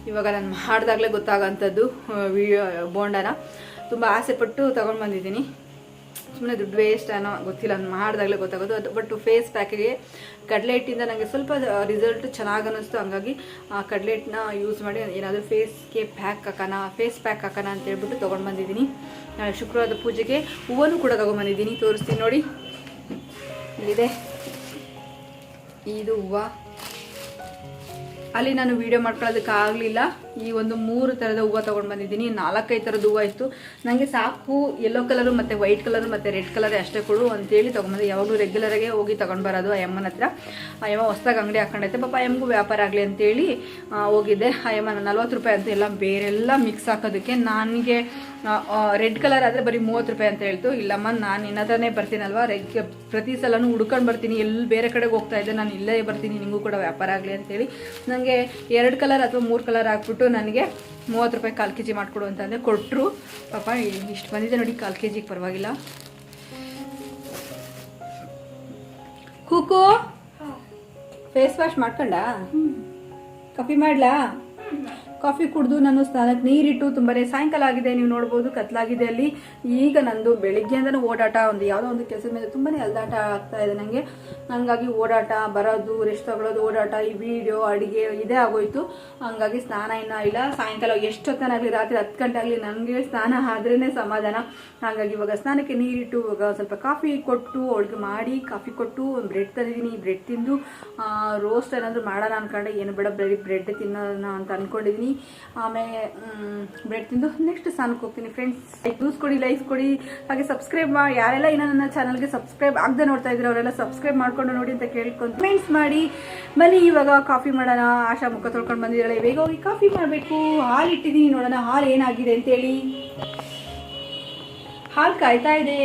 ಇವಾಗ ನಾನು ಮಾಡಿದಾಗಲೇ ಗೊತ್ತಾಗೋಂಥದ್ದು ವಿಡಿಯೋ ಬೋಂಡನ. ತುಂಬ ಆಸೆಪಟ್ಟು ತೊಗೊಂಡು ಬಂದಿದ್ದೀನಿ. ಸುಮ್ಮನೆ ದುಡ್ಡು ವೇಸ್ಟ್ ಅನ್ನೋ ಗೊತ್ತಿಲ್ಲ, ನಾನು ಮಾಡಿದಾಗಲೇ ಗೊತ್ತಾಗೋದು. ಅದು ಬಟ್ ಫೇಸ್ ಪ್ಯಾಕಿಗೆ ಕಡಲೆ ಹಿಟ್ಟಿಂದ ನನಗೆ ಸ್ವಲ್ಪ ರಿಸಲ್ಟ್ ಚೆನ್ನಾಗಿ ಅನ್ನಿಸ್ತು. ಹಂಗಾಗಿ, ಆ, ಕಡಲೆ ಹಿಟ್ಟನ್ನ ಯೂಸ್ ಮಾಡಿ ಏನಾದರೂ ಫೇಸ್ಗೆ ಪ್ಯಾಕ್ ಹಾಕೋಣ ಫೇಸ್ ಪ್ಯಾಕ್ ಹಾಕೋಣ ಅಂತ ಹೇಳ್ಬಿಟ್ಟು ತೊಗೊಂಡು ಬಂದಿದ್ದೀನಿ. ನಾಳೆ ಶುಕ್ರವಾರದ ಪೂಜೆಗೆ ಹೂವನ್ನು ಕೂಡ ತೊಗೊಂಡ್ಬಂದಿದ್ದೀನಿ ತೋರಿಸ್ತೀನಿ ನೋಡಿ. ಇಲ್ಲಿದೆ. ಇದು ಹೂವು. ಅಲ್ಲಿ ನಾನು ವೀಡಿಯೋ ಮಾಡ್ಕೊಳ್ಳೋದಕ್ಕಾಗಲಿಲ್ಲ. ಈ ಒಂದು ಮೂರು ಥರದ ಹೂವು ತೊಗೊಂಡು ಬಂದಿದ್ದೀನಿ. ನಾಲ್ಕೈದು ಥರದ ಹೂವು ಇತ್ತು. ನನಗೆ ಸಾಕು ಯೆಲ್ಲೋ ಕಲರು ಮತ್ತು ವೈಟ್ ಕಲರು ಮತ್ತು ರೆಡ್ ಕಲರ್ ಅಷ್ಟೇ ಕೊಡು ಅಂತೇಳಿ ತೊಗೊಂಬಂದೆ. ಯಾವಾಗಲೂ ರೆಗ್ಯುಲರಾಗೆ ಹೋಗಿ ತೊಗೊಂಡು ಬರೋದು ಆ ಯಮ್ಮನ ಹತ್ರ. ಆ ಯಮ್ಮ ಹೊಸ್ದಾಗಿ ಅಂಗಡಿ ಹಾಕೊಂಡೈತೆ ಪಾಪ ಯಮ್ಗೂ ವ್ಯಾಪಾರ ಆಗಲಿ ಅಂತೇಳಿ ಹೋಗಿದ್ದೆ. ಆ ಯಮ್ಮ ನಲ್ವತ್ತು ರೂಪಾಯಿ ಅಂತ ಎಲ್ಲ ಬೇರೆಲ್ಲ ಮಿಕ್ಸ್ ಹಾಕೋದಕ್ಕೆ. ನನಗೆ ರೆಡ್ ಕಲರ್ ಆದರೆ ಬರೀ ಮೂವತ್ತು ರೂಪಾಯಿ ಅಂತ ಹೇಳ್ತು. ಇಲ್ಲಮ್ಮ ನಾನು ನಿನ್ನ ಹತ್ರನೇ ಬರ್ತೀನಲ್ವಾ ರೆಡ್ ಪ್ರತಿ ಸಲನೂ ಹುಡ್ಕೊಂಡು ಬರ್ತೀನಿ. ಎಲ್ಲಿ ಬೇರೆ ಕಡೆಗೆ ಹೋಗ್ತಾ ಇದ್ದೆ ನಾನು ಇಲ್ಲೇ ಬರ್ತೀನಿ. ನಿಮಗೂ ಕೂಡ ವ್ಯಾಪಾರ ಆಗಲಿ ಅಂತೇಳಿ ನನಗೆ ಎರಡು ಕಲರ್ ಅಥವಾ ಮೂರು ಕಲರ್ ಹಾಕ್ಬಿಟ್ಟು ನನಗೆ ಮೂವತ್ತು ರೂಪಾಯಿ ಕಾಲು ಕೆ ಜಿ ಮಾಡಿಕೊಡು ಅಂತಂದರೆ ಕೊಟ್ಟರು ಪಾಪ ಇಷ್ಟು ಬಂದಿದೆ ನೋಡಿ ಕಾಲು ಕೆ ಜಿಗೆ ಪರವಾಗಿಲ್ಲ. ಕುಕು ಫೇಸ್ ವಾಶ್ ಮಾಡ್ಕೊಂಡ? ಕಾಫಿ ಮಾಡ್ಲಾ? ಕಾಫಿ ಕುಡಿದು ನಾನು ಸ್ನಾನಕ್ಕೆ ನೀರಿಟ್ಟು ತುಂಬಾ ಸಾಯಂಕಾಲ ಆಗಿದೆ. ನೀವು ನೋಡ್ಬೋದು ಕತ್ಲಾಗಿದೆ ಅಲ್ಲಿ. ಈಗ ನಂದು ಬೆಳಿಗ್ಗೆಯಿಂದನೂ ಓಡಾಟ, ಒಂದು ಯಾವುದೋ ಒಂದು ಕೆಲಸದ ಮೇಲೆ ತುಂಬಾನೇ ಅಲ್ದಾಟ ಆಗ್ತಾ ಇದೆ ನನಗೆ ಹಂಗಾಗಿ ಓಡಾಟ, ಬರೋದು, ರೆಸ್ಟ್ ತಗೊಳ್ಳೋದು ಓಡಾಟ, ಈ ವಿಡಿಯೋ ಅಡಿಗೆ ಇದೇ ಆಗೋಯ್ತು. ಹಂಗಾಗಿ ಸ್ನಾನ ಇನ್ನ ಇಲ್ಲ. ಸಾಯಂಕಾಲ ಎಷ್ಟೊತ್ತನಾಗಲಿ, ರಾತ್ರಿ ಹತ್ತು ಗಂಟೆ ಆಗಲಿ ನನಗೆ ಸ್ನಾನ ಆದ್ರೇನೆ ಸಮಾಧಾನ. ಹಾಗಾಗಿ ಇವಾಗ ಸ್ನಾನಕ್ಕೆ ನೀರಿಟ್ಟು, ಇವಾಗ ಸ್ವಲ್ಪ ಕಾಫಿ ಕೊಟ್ಟು, ಹೋಳಿಗೆ ಮಾಡಿ, ಕಾಫಿ ಕೊಟ್ಟು, ಒಂದು ಬ್ರೆಡ್ ತಂದಿದ್ದೀನಿ. ಬ್ರೆಡ್ ತಿಂದು ರೋಸ್ಟ್ ಏನಾದರೂ ಮಾಡೋಣ ಅನ್ಕೊಂಡೆ. ಏನು ಬೇಡ, ಬರೀ ಬ್ರೆಡ್ ತಿನ್ನೋಣ ಅಂತ ಅನ್ಕೊಂಡಿದ್ದೀನಿ. ಆಮೇಲೆ ಬ್ರೆಡ್ ತಿಂದು ನೆಕ್ಸ್ಟ್ ಸ್ನಾನಕ್ಕೆ ಹೋಗ್ತೀನಿ ಫ್ರೆಂಡ್ಸ್ ಯೂಸ್ ಕೊಡಿ ಲೈಕ್ ಕೊಡಿ, ಹಾಗೆ ಸಬ್ಸ್ಕ್ರೈಬ್ ಮಾಡಿ ಯಾರೆಲ್ಲ ಇನ್ನೂ ನನ್ನ ಚಾನಲ್ಗೆ ಸಬ್ಸ್ಕ್ರೈಬ್ ಆಗದೆ ನೋಡ್ತಾ ಇದ್ರೆ ಅವರೆಲ್ಲ ಸಬ್ಸ್ಕ್ರೈಬ್ ಮಾಡ್ಕೊಂಡು ನೋಡಿ ಅಂತ ಕೇಳ್ಕೊಂಡು ಫ್ರೆಂಡ್ಸ್ ಮಾಡಿ. ಬನ್ನಿ, ಇವಾಗ ಕಾಫಿ ಮಾಡೋಣ. ಆಶಾ ಮುಖ ತೊಳ್ಕೊಂಡು ಬಂದಿದ್ದಾಳೆ. ಬೇಗ ಹೋಗಿ ಕಾಫಿ ಮಾಡಬೇಕು. ಹಾಲು ಇಟ್ಟಿದ್ದೀನಿ ನೋಡೋಣ. ಹಾಲು ಏನಾಗಿದೆ ಅಂತೇಳಿ. ಹಾಲು ಕಾಯ್ತಾ ಇದೆ.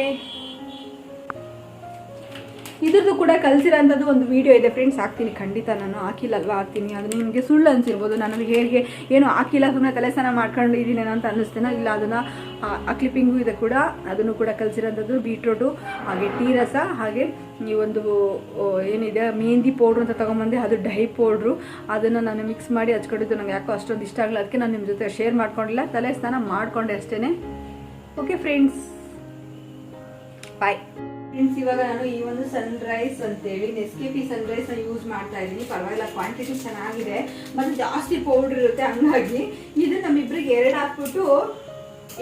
ಇದ್ರದ್ದು ಕೂಡ ಕಲಿಸಿರೋಂಥದ್ದು ಒಂದು ವೀಡಿಯೋ ಇದೆ. ಫ್ರೆಂಡ್ಸ್ ಹಾಕ್ತೀನಿ. ಖಂಡಿತ ನಾನು ಹಾಕಿಲ್ಲ ಅಲ್ವಾ ಹಾಕ್ತೀನಿ. ಅದು ನಿಮಗೆ ಸುಳ್ಳು ಅನಿಸಿರ್ಬೋದು. ನಾನು ಹೇಗೆ ಏನು ಹಾಕಿಲ್ಲ ಸುಮ್ಮನೆ ತಲೆ ಸ್ನಾನ ಮಾಡ್ಕೊಂಡು ಅಂತ ಅನ್ನಿಸ್ತೇನೋ? ಇಲ್ಲ, ಅದನ್ನು, ಆ ಕ್ಲಿಪ್ಪಿಂಗು ಇದೆ ಕೂಡ. ಅದನ್ನು ಕೂಡ ಕಲಿಸಿರೋಂಥದ್ದು ಬೀಟ್ರೋಟು ಹಾಗೆ ಟೀ ರಸ, ಹಾಗೆ ಈ ಒಂದು ಏನಿದೆ ಮೆಹಂದಿ ಪೌಡ್ರು ಅಂತ ತೊಗೊಂಬಂದೆ. ಅದು ಡೈ ಪೌಡ್ರು ಅದನ್ನು ನಾನು ಮಿಕ್ಸ್ ಮಾಡಿ ಹಚ್ಕೊಂಡಿದ್ದು ನಂಗೆ ಯಾಕೋ ಅಷ್ಟೊಂದು ಇಷ್ಟ ಆಗಲ್ಲ ಅದಕ್ಕೆ ನಾನು ನಿಮ್ಮ ಜೊತೆ ಶೇರ್ ಮಾಡ್ಕೊಂಡಿಲ್ಲ. ತಲೆ ಸ್ನಾನ ಮಾಡಿಕೊಂಡೆ ಅಷ್ಟೇ ಓಕೆ ಫ್ರೆಂಡ್ಸ್ ಬಾಯ್ ಫ್ರೆಂಡ್ಸ್ ಇವಾಗ ನಾನು ಈ ಒಂದು ಸನ್ರೈಸ್ ಅಂತೇಳಿ ನೆಸ್ಕೆಪಿ ಸನ್ರೈಸ್ ಯೂಸ್ ಮಾಡ್ತಾ ಇದ್ದೀನಿ. ಪರವಾಗಿಲ್ಲ ಕ್ವಾಂಟಿಟಿ ಚೆನ್ನಾಗಿದೆ ಮತ್ತು ಜಾಸ್ತಿ ಪೌಡ್ರ್ ಇರುತ್ತೆ, ಹಂಗಾಗಿ ಇದು ನಮ್ಮಿಬ್ರಿಗೆ ಎರಡು ಹಾಕ್ಬಿಟ್ಟು,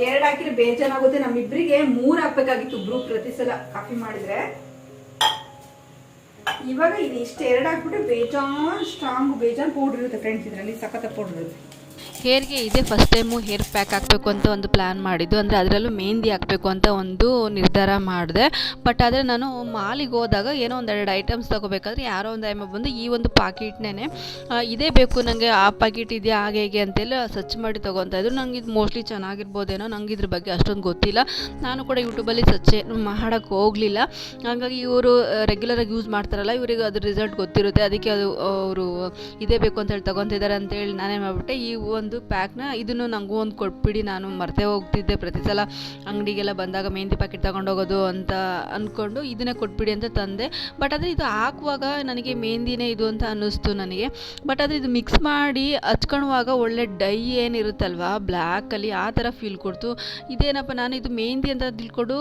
ಎರಡು ಹಾಕಿದ್ರೆ ಬೇಜಾನಾಗುತ್ತೆ ನಮ್ಮಿಬ್ರಿಗೆ ಮೂರು ಹಾಕ್ಬೇಕಾಗಿತ್ತು ಬ್ರೂ ಪ್ರತಿ ಸಲ ಕಾಫಿ ಮಾಡಿದ್ರೆ. ಇವಾಗ ಇದು ಇಷ್ಟು, ಎರಡು ಹಾಕ್ಬಿಟ್ಟು ಬೇಜಾನ್ ಸ್ಟ್ರಾಂಗ್ ಬೇಜಾನ್ ಪೌಡ್ರ್ ಇರುತ್ತೆ ಫ್ರೆಂಡ್ಸ್ ಇದರಲ್ಲಿ ಸಖತ್ತ ಪೌಡ್ರ್ ಇರುತ್ತೆ. ಹೇರ್ಗೆ ಇದೇ ಫಸ್ಟ್ ಟೈಮು ಹೇರ್ ಪ್ಯಾಕ್ ಹಾಕಬೇಕು ಅಂತ ಒಂದು ಪ್ಲ್ಯಾನ್ ಮಾಡಿದ್ದು. ಅಂದರೆ ಅದರಲ್ಲೂ ಮೆಹಂದಿ ಹಾಕಬೇಕು ಅಂತ ಒಂದು ನಿರ್ಧಾರ ಮಾಡಿದೆ. ಬಟ್ ಆದರೆ ನಾನು ಮಾಲಿಗೆ ಹೋದಾಗ ಏನೋ ಒಂದೆರಡು ಐಟಮ್ಸ್ ತೊಗೋಬೇಕಾದ್ರೆ ಯಾರೋ ಒಂದು ಐಮ ಬಂದು ಈ ಒಂದು ಪಾಕಿಟ್ನೇ ಇದೇ ಬೇಕು ನನಗೆ ಆ ಪಾಕಿಟ್ ಇದೆಯಾ, ಹಾಗೆ ಹೇಗೆ ಅಂತೆಲ್ಲ ಸರ್ಚ್ ಮಾಡಿ ತೊಗೊತಾ ಇದ್ರು. ನಂಗೆ ಇದು ಮೋಸ್ಟ್ಲಿ ಚೆನ್ನಾಗಿರ್ಬೋದೇನೋ, ನಂಗೆ ಇದ್ರ ಬಗ್ಗೆ ಅಷ್ಟೊಂದು ಗೊತ್ತಿಲ್ಲ. ನಾನು ಕೂಡ ಯೂಟ್ಯೂಬಲ್ಲಿ ಸರ್ಚ್ ಮಾಡೋಕ್ಕೆ ಹೋಗಲಿಲ್ಲ. ಹಾಗಾಗಿ ಇವರು ರೆಗ್ಯುಲರಾಗಿ ಯೂಸ್ ಮಾಡ್ತಾರಲ್ಲ, ಇವರಿಗೆ ಅದ್ರ ರಿಸಲ್ಟ್ ಗೊತ್ತಿರುತ್ತೆ. ಅದಕ್ಕೆ ಅದು, ಅವರು ಇದೇ ಬೇಕು ಅಂತೇಳಿ ತೊಗೊತಿದ್ದಾರೆ ಅಂತೇಳಿ ನಾನೇ ಮಾಡಿಬಿಟ್ಟೆ. ಈ ಒಂದು ಪ್ಯಾಕ್ನ ಇದನ್ನು ನನಗೂ ಒಂದು ಕೊಟ್ಬಿಡಿ, ನಾನು ಮರ್ತೇ ಹೋಗ್ತಿದ್ದೆ. ಪ್ರತಿ ಸಲ ಅಂಗಡಿಗೆಲ್ಲ ಬಂದಾಗ ಮೆಹಂದಿ ಪ್ಯಾಕೆಟ್ ತಗೊಂಡೋಗೋದು ಅಂತ ಅಂದ್ಕೊಂಡು ಇದನ್ನೇ ಕೊಟ್ಬಿಡಿ ಅಂತ ತಂದೆ. ಬಟ್ ಆದರೆ ಇದು ಹಾಕುವಾಗ ನನಗೆ ಮೆಹಂದಿನೇ ಇದು ಅಂತ ಅನ್ನಿಸ್ತು ನನಗೆ. ಬಟ್ ಆದರೆ ಇದು ಮಿಕ್ಸ್ ಮಾಡಿ ಹಚ್ಕೊಳ್ಳುವಾಗ ಒಳ್ಳೆ ಡೈ ಏನಿರುತ್ತಲ್ವ ಬ್ಲ್ಯಾಕಲ್ಲಿ ಆ ಥರ ಫೀಲ್ ಕೊಡ್ತು. ಇದೇನಪ್ಪ, ನಾನು ಇದು ಮೆಹಂದಿ ಅಂತ ತಿಳ್ಕೊಂಡು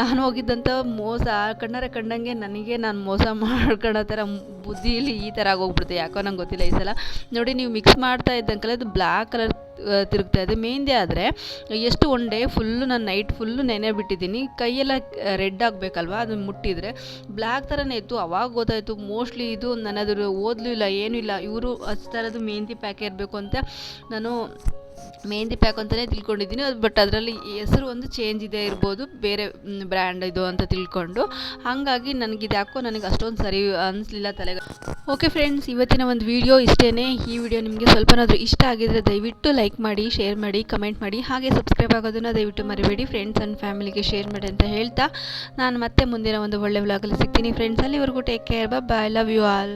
ನಾನು ಹೋಗಿದ್ದಂಥ ಮೋಸ, ಕಣ್ಣಾರೆ ಕಂಡಂಗೆ ನನಗೆ ನಾನು ಮೋಸ ಮಾಡ್ಕೊಳ್ಳೋ ಥರ ಬುದ್ಧಿಲಿ ಈ ಥರ ಆಗೋಗ್ಬಿಡುತ್ತೆ. ಯಾಕೋ ನಂಗೆ ಗೊತ್ತಿಲ್ಲ ಈ ಸಲ. ನೋಡಿ, ನೀವು ಮಿಕ್ಸ್ ಮಾಡ್ತಾ ಇದ್ದಂಕಲ್ಲ ಅದು ಬ್ಲ್ಯಾಕ್ ಕಲರ್ ತಿರುಗ್ತಾ ಇದೆ. ಮೆಹಂದಿ ಆದರೆ ಎಷ್ಟು ಒನ್ ಡೇ ಫುಲ್ಲು ನಾನು ನೈಟ್ ಫುಲ್ಲು ನೆನೆ ಬಿಟ್ಟಿದ್ದೀನಿ. ಕೈಯೆಲ್ಲ ರೆಡ್ ಆಗಬೇಕಲ್ವ? ಅದನ್ನು ಮುಟ್ಟಿದರೆ ಬ್ಲ್ಯಾಕ್ ಥರನೇ ಇತ್ತು. ಅವಾಗ ಗೊತ್ತಾಯಿತು. ಮೋಸ್ಟ್ಲಿ ಇದು ನನ್ನದರ ಓದಲೂ ಇಲ್ಲ ಏನೂ ಇಲ್ಲ. ಇವರು ಹಚ್ತಾ ಥರದ್ದು ಮೆಹಂದಿ ಪ್ಯಾಕೆ ಇರಬೇಕು ಅಂತ ನಾನು ಮೆಹಂದಿ ಪ್ಯಾಕ್ ಅಂತಲೇ ತಿಳ್ಕೊಂಡಿದ್ದೀನಿ ಬಟ್ ಅದರಲ್ಲಿ ಹೆಸರು ಒಂದು ಚೇಂಜ್ ಇದೆ ಇರ್ಬೋದು ಬೇರೆ ಬ್ರ್ಯಾಂಡ್ ಇದು ಅಂತ ತಿಳ್ಕೊಂಡು ಹಾಗಾಗಿ ನನಗಿದು ಯಾಕೋ ನನಗೆ ಅಷ್ಟೊಂದು ಸರಿ ಅನಿಸ್ಲಿಲ್ಲ ತಲೆಗೆ ಓಕೆ ಫ್ರೆಂಡ್ಸ್ ಇವತ್ತಿನ ಒಂದು ವಿಡಿಯೋ ಇಷ್ಟೇ ಈ ವಿಡಿಯೋ ನಿಮಗೆ ಸ್ವಲ್ಪನಾದರೂ ಇಷ್ಟ ಆಗಿದರೆ ದಯವಿಟ್ಟು ಲೈಕ್ ಮಾಡಿ ಶೇರ್ ಮಾಡಿ ಕಮೆಂಟ್ ಮಾಡಿ, ಹಾಗೆ ಸಬ್ಸ್ಕ್ರೈಬ್ ಆಗೋದನ್ನು ದಯವಿಟ್ಟು ಮರಿಬೇಡಿ. ಫ್ರೆಂಡ್ಸ್ ಆ್ಯಂಡ್ ಫ್ಯಾಮಿಲಿಗೆ ಶೇರ್ ಮಾಡಿ ಅಂತ ಹೇಳ್ತಾ ನಾನು ಮತ್ತೆ ಮುಂದಿನ ಒಂದು ಒಳ್ಳೆ ವ್ಲಾಗಲ್ಲಿ ಸಿಗ್ತೀನಿ. ಫ್ರೆಂಡ್ಸ್ ಅಲ್ಲಿವರೆಗೂ take care bye love you all